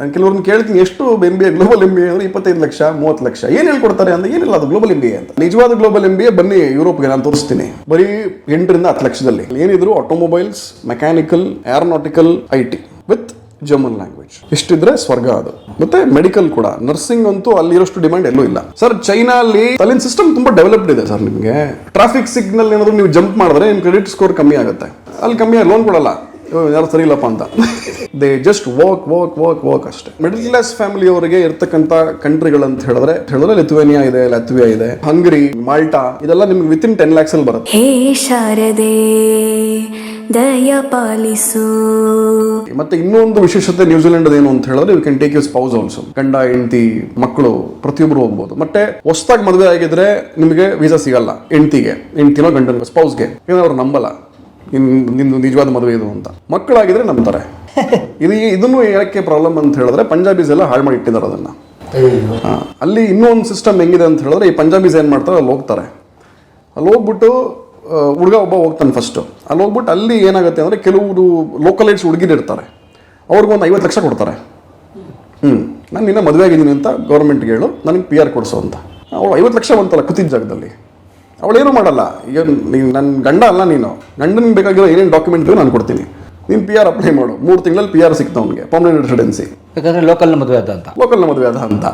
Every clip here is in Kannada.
ನಾನು ಕೆಲವ್ರನ್ನ ಕೇಳ್ತೀನಿ, ಎಷ್ಟು M B A global M B A ಅಂದ್ರೆ ಇಪ್ಪತ್ತೈದು ಲಕ್ಷ, ಮೂವತ್ತು ಲಕ್ಷ? ಏನು ಹೇಳ್ಕೊಡ್ತಾರೆ ಅಂದ್ರೆ ಏನಿಲ್ಲ, ಅದು ಗ್ಲೋಬಲ್ ಎಂ ಬಿ ಎ ಅಂತ. ನಿಜವಾದ ಗ್ಲೋಬಲ್ ಎಂ ಬಿ ಎ ಬನ್ನಿ ಯುರೋಪ್ಗೆ ನಾನು ತೋರಿಸ್ತೀನಿ. ಬರೀ ಎಂಟರಿಂದ ಹತ್ತು ಲಕ್ಷದಲ್ಲಿ. ಏನಿದ್ರು automobiles mechanical aeronautical I T with German language ಇಷ್ಟಿದ್ರೆ ಸ್ವರ್ಗ ಅದು. ಮತ್ತೆ ಮೆಡಿಕಲ್ ಕೂಡ. ನರ್ಸಿಂಗ್ ಅಂತೂ ಅಲ್ಲಿರೋಷ್ಟು ಡಿಮ್ಯಾಂಡ್ ಎಲ್ಲೂ ಇಲ್ಲ. ಸರ್ ಚೈನಾ ಅಲ್ಲಿ ಅಲ್ಲಿನ ಸಿಸ್ಟಮ್ ತುಂಬಾ ಡೆವಲಪ್ಡ್ ಇದೆ ಸರ್ ನಿಮಗೆ. ಟ್ರಾಫಿಕ್ ಸಿಗ್ನಲ್ ಏನಾದ್ರು ನೀವು ಜಂಪ್ ಮಾಡಿದ್ರೆ ನಿಮ್ಮ ಕ್ರೆಡಿಟ್ ಸ್ಕೋರ್ ಕಮ್ಮಿ ಆಗುತ್ತೆ. ಅಲ್ಲಿ ಕಮ್ಮಿ ಲೋನ್ ಕೊಡಲ್ಲ. ಯಾರು ಸರಿ ಇಲ್ಲಪ್ಪ ಅಂತ. They just walk walk walk walk ಅಷ್ಟೇ. ಮಿಡಲ್ ಕ್ಲಾಸ್ ಫ್ಯಾಮಿಲಿ ಅವರಿಗೆ ಇರ್ತಕ್ಕಂಥ ಕಂಟ್ರಿಗಳಂತ ಹೇಳಿದ್ರೆ ಹೇಳಿದ್ರೆ ಲಿಥುವೇನಿಯಾ ಇದೆ ಲತ್ವಿಯಾ ಇದೆ ಹಂಗ್ರಿ ಮಾಲ್ಟಾ ಇದೆಲ್ಲ ನಿಮ್ಗೆ ವಿತ್ ಇನ್ ಟೆನ್ ಲ್ಯಾಕ್ಸ್ ಅಲ್ಲಿ ಬರುತ್ತೆ. ಹೇ ಶಾರದೆ ದಯ ಪಾಲಿಸು. ಮತ್ತೆ ಇನ್ನೊಂದು ವಿಶೇಷತೆ ನ್ಯೂಜಿಲೆಂಡ್ ಏನು ಅಂತ ಹೇಳಿದ್ರೆ you can take you spouse also ಗಂಡ ಹೆಂಡತಿ ಮಕ್ಕಳು ಪ್ರತಿಯೊಬ್ಬರು ಹೋಗ್ಬೋದು. ಮತ್ತೆ ಹೊಸದಾಗಿ ಮದುವೆ ಆಗಿದ್ರೆ ನಿಮಗೆ ವೀಸಾ ಸಿಗಲ್ಲ ಹೆಂಡತಿಗೆ ಹೆಂಡತಿನೋ ಗಂಡನ ಸ್ಪೌಸ್ಗೆ ಏನಾದ್ರು ಅವ್ರು ನಂಬಲ್ಲ. ನಿನ್ ನಿಂದು ನಿಜವಾದ ಮದುವೆ ಇದು ಅಂತ. ಮಕ್ಕಳಾಗಿದ್ರೆ ನಂಬ್ತಾರೆ. ಇದು ಇದನ್ನು ಯಾಕೆ ಪ್ರಾಬ್ಲಮ್ ಅಂತ ಹೇಳಿದ್ರೆ ಪಂಜಾಬೀಸ್ ಎಲ್ಲ ಹಾಳು ಮಾಡಿ ಇಟ್ಟಿದ್ದಾರೆ ಅದನ್ನ. ಅಲ್ಲಿ ಇನ್ನೊಂದು ಸಿಸ್ಟಮ್ ಹೆಂಗಿದೆ ಅಂತ ಹೇಳಿದ್ರೆ ಈ ಪಂಜಾಬೀಸ್ ಏನು ಮಾಡ್ತಾರೆ ಅಲ್ಲಿ ಹೋಗ್ತಾರೆ. ಅಲ್ಲಿ ಹೋಗ್ಬಿಟ್ಟು ಹುಡುಗ ಒಬ್ಬ ಹೋಗ್ತಾನೆ ಫಸ್ಟು ಅಲ್ಲಿ ಹೋಗ್ಬಿಟ್ಟು ಅಲ್ಲಿ ಏನಾಗುತ್ತೆ ಅಂದರೆ ಕೆಲವರು ಲೋಕಲೈಟ್ಸ್ ಹುಡುಗಿರು ಇರ್ತಾರೆ ಅವ್ರಿಗೆ ಒಂದು ಐವತ್ತು ಲಕ್ಷ ಕೊಡ್ತಾರೆ. ಹ್ಞೂ ನಾನು ನಿನ್ನ ಮದುವೆ ಆಗಿದ್ದೀನಿ ಅಂತ ಗೌರ್ಮೆಂಟ್ಗೆ ಹೇಳು ನನಗೆ ಪಿ ಆರ್ ಕೊಡಿಸು ಅಂತ. ಅವ್ರು ಐವತ್ತು ಲಕ್ಷ ಬಂತಲ್ಲ ಕೂತಿದ್ದ ಜಾಗದಲ್ಲಿ. ಅವಳೇನು ಮಾಡಲ್ಲ. ಈಗ ನೀನು ನನ್ನ ಗಂಡ ಅಲ್ಲ ನೀನು. ಗಂಡನಿಗೆ ಬೇಕಾಗಿರೋ ಏನೇನು ಡಾಕ್ಯುಮೆಂಟ್ ಬೇಕು ನಾನು ಕೊಡ್ತೀನಿ. ನೀನು ಪಿ ಆರ್ ಅಪ್ಲೈ ಮಾಡು. ಮೂರು ತಿಂಗಳಲ್ಲಿ ಪಿ ಆರ್ ಸಿಕ್ತು ಅವನಿಗೆ. ಪರ್ಮನೆಂಟ್ ರೆಸಿಡೆನ್ಸಿ ಯಾಕಂದರೆ ಲೋಕಲ್ ಮದುವೆ ಆದ ಅಂತ. ಲೋಕಲ್ನ ಮದುವೆ ಅದ ಅಂತ.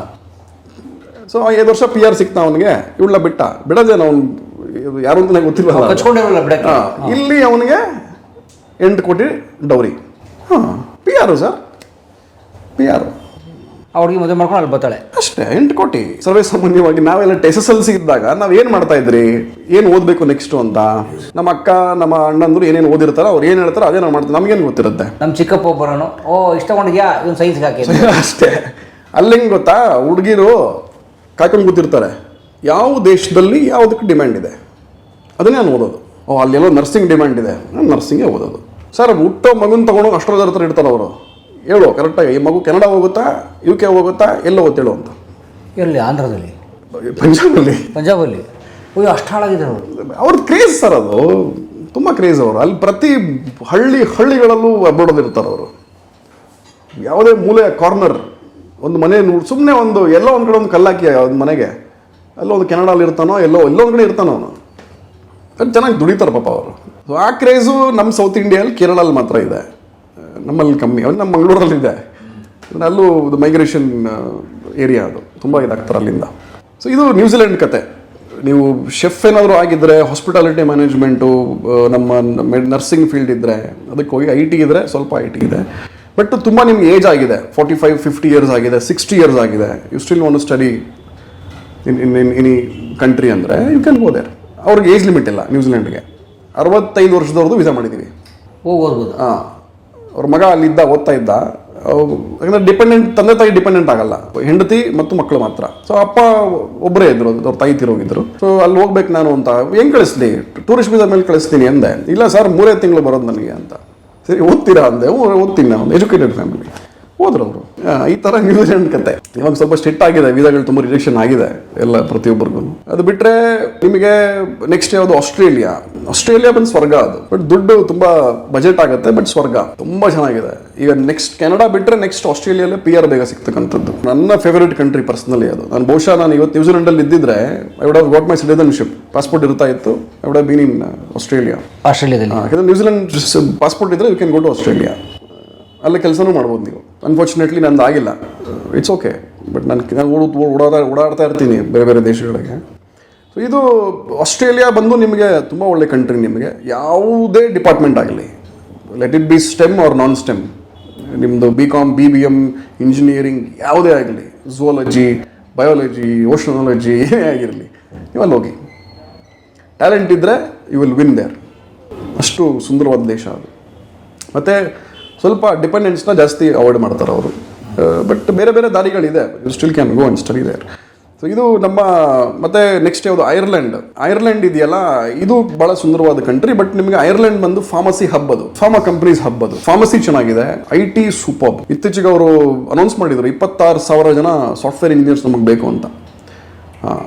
ಸೊ ಐದು ವರ್ಷ ಪಿ ಆರ್ ಸಿಗ್ತಾ ಅವನಿಗೆ. ಇವಳ ಬಿಟ್ಟ. ಬಿಡದೇನು ಅವ್ನು ಯಾರು ಅಂತ ನನಗೆ ಗೊತ್ತಿಲ್ಲ ಇಲ್ಲಿ ಅವನಿಗೆ ಎಂಟು ಕೋಟಿ ಡೌರಿ. ಹಾಂ. ಪಿ ಆರು ಸರ್. ಪಿ ಆರು ಆ ಹುಡುಗಿ ಮದುವೆ ಮಾಡ್ಕೊಂಡು ಅಲ್ಲಿ ಬರ್ತಾಳೆ. ಅಷ್ಟೇ ಎಂಟು ಕೋಟಿ. ಸರ್ವೇ ಸಾಮಾನ್ಯವಾಗಿ ನಾವೆಲ್ಲ ಎಸ್ ಎಲ್ ಸಿ ಇದ್ದಾಗ ನಾವು ಏನು ಮಾಡ್ತಾ ಇದ್ರಿ? ಏನು ಓದಬೇಕು ನೆಕ್ಸ್ಟು ಅಂತ? ನಮ್ಮ ಅಕ್ಕ ನಮ್ಮ ಅಣ್ಣಂದ್ರು ಏನೇನು ಓದಿರ್ತಾರೋ ಅವ್ರು ಏನು ಹೇಳ್ತಾರೋ ಅದೇ ನಾವು ಮಾಡ್ತೀವಿ. ನಮಗೇನು ಗೊತ್ತಿರುತ್ತೆ? ನಮ್ಮ ಚಿಕ್ಕಪ್ಪ ಒಬ್ಬರನು ಓ ಇಷ್ಟಗೊಂಡಿದ್ಯಾ ಇವನು ಸೈನ್ಸ್ಗೆ ಹಾಕಿ. ಅಷ್ಟೇ. ಅಲ್ಲಿ ಹೆಂಗೆ ಗೊತ್ತಾ? ಹುಡುಗಿರು ಕಾಯ್ಕೊಂಡು ಕೂತಿರ್ತಾರೆ. ಯಾವ ದೇಶದಲ್ಲಿ ಯಾವುದಕ್ಕೆ ಡಿಮ್ಯಾಂಡ್ ಇದೆ? ಅದನ್ನೇ ನಾನು ಓದೋದು. ಓ ಅಲ್ಲೆಲ್ಲೋ ನರ್ಸಿಂಗ್ ಡಿಮ್ಯಾಂಡ್ ಇದೆ. ನಾನು ನರ್ಸಿಂಗೇ ಓದೋದು. ಸರ್ ಹುಟ್ಟೋ ಮಗುನ ತಗೊಂಡು ಅಷ್ಟರ ಹತ್ರ ಇಡ್ತಾರೆ ಅವರು ಹೇಳು ಕರೆಕ್ಟಾಗಿ ಈ ಮಗು ಕೆನಡಾ ಹೋಗುತ್ತಾ ಯು ಕೆ ಹೋಗುತ್ತಾ ಎಲ್ಲ ಓದ್ತೇಳು ಅಂತ. ಎಲ್ಲಿ ಆಂಧ್ರದಲ್ಲಿ? ಪಂಜಾಬಲ್ಲಿ. ಪಂಜಾಬಲ್ಲಿ? ಅಯ್ಯೋ ಅಷ್ಟು ಹಾಳಾಗಿದೆ ಅವರು. ಅವ್ರದ್ದು ಕ್ರೇಜ್ ಸರ್ ಅದು. ತುಂಬ ಕ್ರೇಜ್ ಅವರು. ಅಲ್ಲಿ ಪ್ರತಿ ಹಳ್ಳಿ ಹಳ್ಳಿಗಳಲ್ಲೂ ಅಬ್ಬಡೋದಿರ್ತಾರೆ ಅವರು. ಯಾವುದೇ ಮೂಲೆ ಕಾರ್ನರ್ ಒಂದು ಮನೆ ಸುಮ್ಮನೆ ಒಂದು ಎಲ್ಲೋ ಒಂದು ಕಡೆ ಒಂದು ಕಲ್ಲಾಕಿ ಒಂದು ಮನೆಗೆ. ಎಲ್ಲೋ ಒಂದು ಕೆನಡಾಲಿ ಇರ್ತಾನೋ ಎಲ್ಲೋ ಎಲ್ಲೋ ಒಂದು ಕಡೆ ಇರ್ತಾನೋ ಅವನು. ಅದು ಚೆನ್ನಾಗಿ ದುಡಿತಾರೆ ಪಾಪ ಅವರು. ಸೊ ಆ ಕ್ರೇಜು ನಮ್ಮ ಸೌತ್ ಇಂಡಿಯಲ್ಲಿ ಕೇರಳಲ್ಲಿ ಮಾತ್ರ ಇದೆ. ನಮ್ಮಲ್ಲಿ ಕಮ್ಮಿ ಅವ್ನು ನಮ್ಮ ಮಂಗಳೂರಲ್ಲಿದೆ. ಅಲ್ಲೂ ಇದು ಮೈಗ್ರೇಷನ್ ಏರಿಯಾ ಅದು. ತುಂಬ ಇದಾಗ್ತಾರೆ ಅಲ್ಲಿಂದ. ಸೊ ಇದು ನ್ಯೂಜಿಲೆಂಡ್ ಕತೆ. ನೀವು ಶೆಫ್ ಏನಾದರೂ ಆಗಿದ್ದರೆ ಹಾಸ್ಪಿಟಾಲಿಟಿ ಮ್ಯಾನೇಜ್ಮೆಂಟು ನಮ್ಮ ನರ್ಸಿಂಗ್ ಫೀಲ್ಡ್ ಇದ್ದರೆ ಅದಕ್ಕೆ ಹೋಗಿ ಐ ಟಿ ಇದ್ದರೆ ಸ್ವಲ್ಪ ಐ ಟಿ ಇದೆ. ಬಟ್ ತುಂಬ ನಿಮ್ಗೆ ಏಜ್ ಆಗಿದೆ. ಫಾರ್ಟಿ ಫೈವ್ ಫಿಫ್ಟಿ ಇಯರ್ಸ್ ಆಗಿದೆ ಸಿಕ್ಸ್ಟಿ ಇಯರ್ಸ್ ಆಗಿದೆ. You still want study in in in any country ಅಂದರೆ ಯು ಕ್ಯಾನ್ ಗೋ ದೇರ್ ಅವ್ರಿಗೆ ಏಜ್ ಲಿಮಿಟ್ ಇಲ್ಲ ನ್ಯೂಜಿಲೆಂಡ್ಗೆ ಅರವತ್ತೈದು ವರ್ಷದವ್ರದ್ದು ವೀಸಾ ಮಾಡಿದ್ದೀವಿ ಹೋಗ್ಬೋದು ಓದ್ಬೋದು? ಹಾಂ ಅವ್ರ ಮಗ ಅಲ್ಲಿದ್ದ, ಓದ್ತಾ ಇದ್ದ. ಯಾಕಂದರೆ ಡಿಪೆಂಡೆಂಟ್ ತಂದೆ ತಾಯಿ ಡಿಪೆಂಡೆಂಟ್ ಆಗಲ್ಲ. ಹೆಂಡತಿ ಮತ್ತು ಮಕ್ಕಳು ಮಾತ್ರ. ಸೊ ಅಪ್ಪ ಒಬ್ಬರೇ ಇದ್ರು, ಅವ್ರ ತಾಯಿ ತಿರೋಗಿದ್ರು. ಸೊ ಅಲ್ಲಿ ಹೋಗ್ಬೇಕು ನಾನು ಅಂತ, ಹೆಂಗೆ ಕಳಿಸ್ಲಿ? ಟೂರಿಸ್ಟ್ ವೀಸಾ ಮೇಲೆ ಕಳಿಸ್ತೀನಿ ಅಂದೆ. ಇಲ್ಲ ಸರ್, ಮೂರೇ ತಿಂಗಳು ಬರೋದು ನನಗೆ ಅಂತ. ಸರಿ, ಓದ್ತೀರಾ ಅಂದೆ. ಓದ್ತೀನಿ ನಾನು ಎಜುಕೇಟೆಡ್ ಫ್ಯಾಮಿಲಿ ಹೋದ್ರು ಅವರು ಈ ಥರ ನ್ಯೂಜಿಲೆಂಡ್ ಕತೆ. ಇವಾಗ ಸ್ವಲ್ಪ ಸ್ಟ್ರಿಕ್ಟ್ ಆಗಿದೆ ವೀಸಾಗಳು ತುಂಬ ರಿಜೆಕ್ಷನ್ ಆಗಿದೆ ಎಲ್ಲ ಪ್ರತಿಯೊಬ್ಬರಿಗೂ. ಅದು ಬಿಟ್ಟರೆ ನಿಮಗೆ ನೆಕ್ಸ್ಟ್ ಯಾವುದು? ಆಸ್ಟ್ರೇಲಿಯಾ. ಆಸ್ಟ್ರೇಲಿಯಾ ಬಂದು ಸ್ವರ್ಗ ಅದು. ಬಟ್ ದುಡ್ಡು ತುಂಬ ಬಜೆಟ್ ಆಗುತ್ತೆ ಬಟ್ ಸ್ವರ್ಗ. ತುಂಬ ಚೆನ್ನಾಗಿದೆ. ಈಗ ನೆಕ್ಸ್ಟ್ ಕೆನಡಾ ಬಿಟ್ಟರೆ ನೆಕ್ಸ್ಟ್ ಆಸ್ಟ್ರೇಲಿಯಲ್ಲೇ ಪಿ ಆರ್ ಬೇಗ ಸಿಗ್ತಕ್ಕಂಥದ್ದು. ನನ್ನ ಫೇವರೇಟ್ ಕಂಟ್ರಿ ಪರ್ಸನಲಿ ಅದು. ನಾನು ಬಹುಶಃ ನಾನು ಇವತ್ತು ನ್ಯೂಜಿಲೆಂಡಲ್ಲಿ ಇದ್ದಿದ್ರೆ I would got my citizenship passport ಇರ್ತಾ ಇತ್ತು? I would been in Australia. ಆಸ್ಟ್ರೇಲಿಯಾದಲ್ಲಿ. ನ್ಯೂಜಿಲೆಂಡ್ ಪಾಸ್ಪೋರ್ಟ್ ಇದ್ರೆ you can go to Australia. ಅಲ್ಲೇ ಕೆಲಸನೂ ಮಾಡ್ಬೋದು ನೀವು. ಅನ್ಫಾರ್ಚುನೇಟ್ಲಿ ನಂದು ಆಗಿಲ್ಲ. ಇಟ್ಸ್ ಓಕೆ ಬಟ್ ನಾನು ನಾನು ಓಡಾಡ, ಓಡಾಡ್ತಾ ಇರ್ತೀನಿ ಬೇರೆ ಬೇರೆ ದೇಶಗಳಿಗೆ. ಸೊ ಇದು ಆಸ್ಟ್ರೇಲಿಯಾ ಬಂದು ನಿಮಗೆ ತುಂಬ ಒಳ್ಳೆ ಕಂಟ್ರಿ ನಿಮಗೆ. ಯಾವುದೇ ಡಿಪಾರ್ಟ್ಮೆಂಟ್ ಆಗಲಿ. Let it be STEM or non STEM ನಿಮ್ಮದು B Com B B M engineering ಯಾವುದೇ ಆಗಲಿ. ಝುವಾಲಜಿ ಬಯಾಲಜಿ ಓಷನಾಲಜಿ ಏನೇ ಆಗಿರಲಿ. ನೀವು ಅಲ್ಲಿ ಹೋಗಿ. ಟ್ಯಾಲೆಂಟ್ ಇದ್ದರೆ ಯು ವಿಲ್ ವಿನ್ ದೇರ್ ಅಷ್ಟು ಸುಂದರವಾದ ದೇಶ ಅದು. ಮತ್ತು ಸ್ವಲ್ಪ ಡಿಪೆಂಡೆನ್ಸ್ನ ಜಾಸ್ತಿ ಅವಾಯ್ಡ್ ಮಾಡ್ತಾರೆ ಅವರು. ಬಟ್ ಬೇರೆ ಬೇರೆ ದಾರಿಗಳಿದೆ. You still can go and study there so ಇದು ನಮ್ಮ, ಮತ್ತೆ ನೆಕ್ಸ್ಟ್ ಯಾವುದು? ಐರ್ಲೆಂಡ್ ಐರ್ಲೆಂಡ್ ಇದೆಯಲ್ಲ, ಇದು ಬಹಳ ಸುಂದರವಾದ ಕಂಟ್ರಿ ಬಟ್ ನಿಮಗೆ ಐರ್ಲೆಂಡ್ ಬಂದು ಫಾರ್ಮಸಿ ಹಬ್ ಅದು. ಫಾರ್ಮಾ ಕಂಪನೀಸ್ ಹಬ್ ಅದು. ಫಾರ್ಮಸಿ ಚೆನ್ನಾಗಿದೆ. ಐ ಟಿ ಸೂಪರ್ ಇತ್ತೀಚೆಗೆ ಅವರು ಅನೌನ್ಸ್ ಮಾಡಿದ್ರು, ಇಪ್ಪತ್ತಾರು ಸಾವಿರ ಜನ ಸಾಫ್ಟ್ವೇರ್ ಇಂಜಿನಿಯರ್ಸ್ ನಮಗೆ ಬೇಕು ಅಂತ.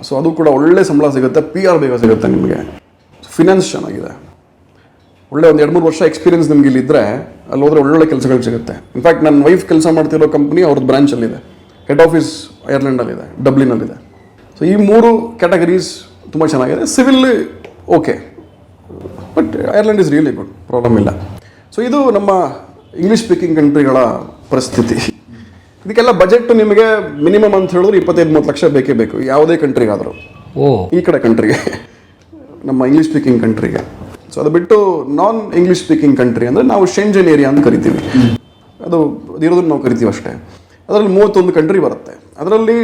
ಸೊ ಅದು ಕೂಡ ಒಳ್ಳೆ ಸಂಬಳ ಸಿಗುತ್ತೆ ಪಿ ಆರ್ ಬೇಗ ಸಿಗುತ್ತೆ ನಿಮಗೆ. ಫಿನಾನ್ಸ್ ಚೆನ್ನಾಗಿದೆ. ಒಳ್ಳೆ ಒಂದು ಎರಡು ಮೂರು ವರ್ಷ ಎಕ್ಸ್ಪೀರಿಯನ್ಸ್ ನಿಮ್ಗೆ ಇಲ್ಲಿ ಇದ್ದರೆ ಅಲ್ಲಿ ಹೋದರೆ ಒಳ್ಳೊಳ್ಳೆ ಕೆಲಸಗಳು ಸಿಗುತ್ತೆ. ಇನ್ಫ್ಯಾಕ್ಟ್ ನನ್ನ ವೈಫ್ ಕೆಲಸ ಮಾಡ್ತಿರೋ ಕಂಪ್ನಿ ಅವ್ರದ್ದು ಬ್ರಾಂಚಲ್ಲಿದೆ ಹೆಡ್ ಆಫೀಸ್ ಐರ್ಲೆಂಡಲ್ಲಿದೆ ಡಬ್ಲಿನಲ್ಲಿದೆ ಸೊ ಈ ಮೂರು ಕ್ಯಾಟಗರೀಸ್ ತುಂಬ ಚೆನ್ನಾಗಿದೆ. Civil okay but Ireland is really good problem ಇಲ್ಲ. ಸೊ ಇದು ನಮ್ಮ ಇಂಗ್ಲೀಷ್ ಸ್ಪೀಕಿಂಗ್ ಕಂಟ್ರಿಗಳ ಪರಿಸ್ಥಿತಿ. ಇದಕ್ಕೆಲ್ಲ ಬಜೆಟ್ ನಿಮಗೆ ಮಿನಿಮಮ್ ಅಂತ ಹೇಳಿದ್ರೆ ಇಪ್ಪತ್ತೈದು ಮೂವತ್ತು ಲಕ್ಷ ಬೇಕೇ ಬೇಕು. ಯಾವುದೇ ಕಂಟ್ರಿಗಾದರೂ ಓ. ಈ ಕಡೆ ಕಂಟ್ರಿಗೆ ನಮ್ಮ ಇಂಗ್ಲೀಷ್ ಸ್ಪೀಕಿಂಗ್ ಕಂಟ್ರಿಗೆ ಸೊ ಅದು ಬಿಟ್ಟು ನಾನ್ ಇಂಗ್ಲೀಷ್ ಸ್ಪೀಕಿಂಗ್ ಕಂಟ್ರಿ ಅಂದರೆ ನಾವು ಶೆಂಜನ್ ಏರಿಯಾ ಅಂತ ಕರಿತೀವಿ. ಅದು ಇರೋದನ್ನ ನಾವು ಕರಿತೀವಿ ಅಷ್ಟೇ. ಅದರಲ್ಲಿ ಮೂವತ್ತೊಂದು ಕಂಟ್ರಿ ಬರುತ್ತೆ. ಅದರಲ್ಲಿ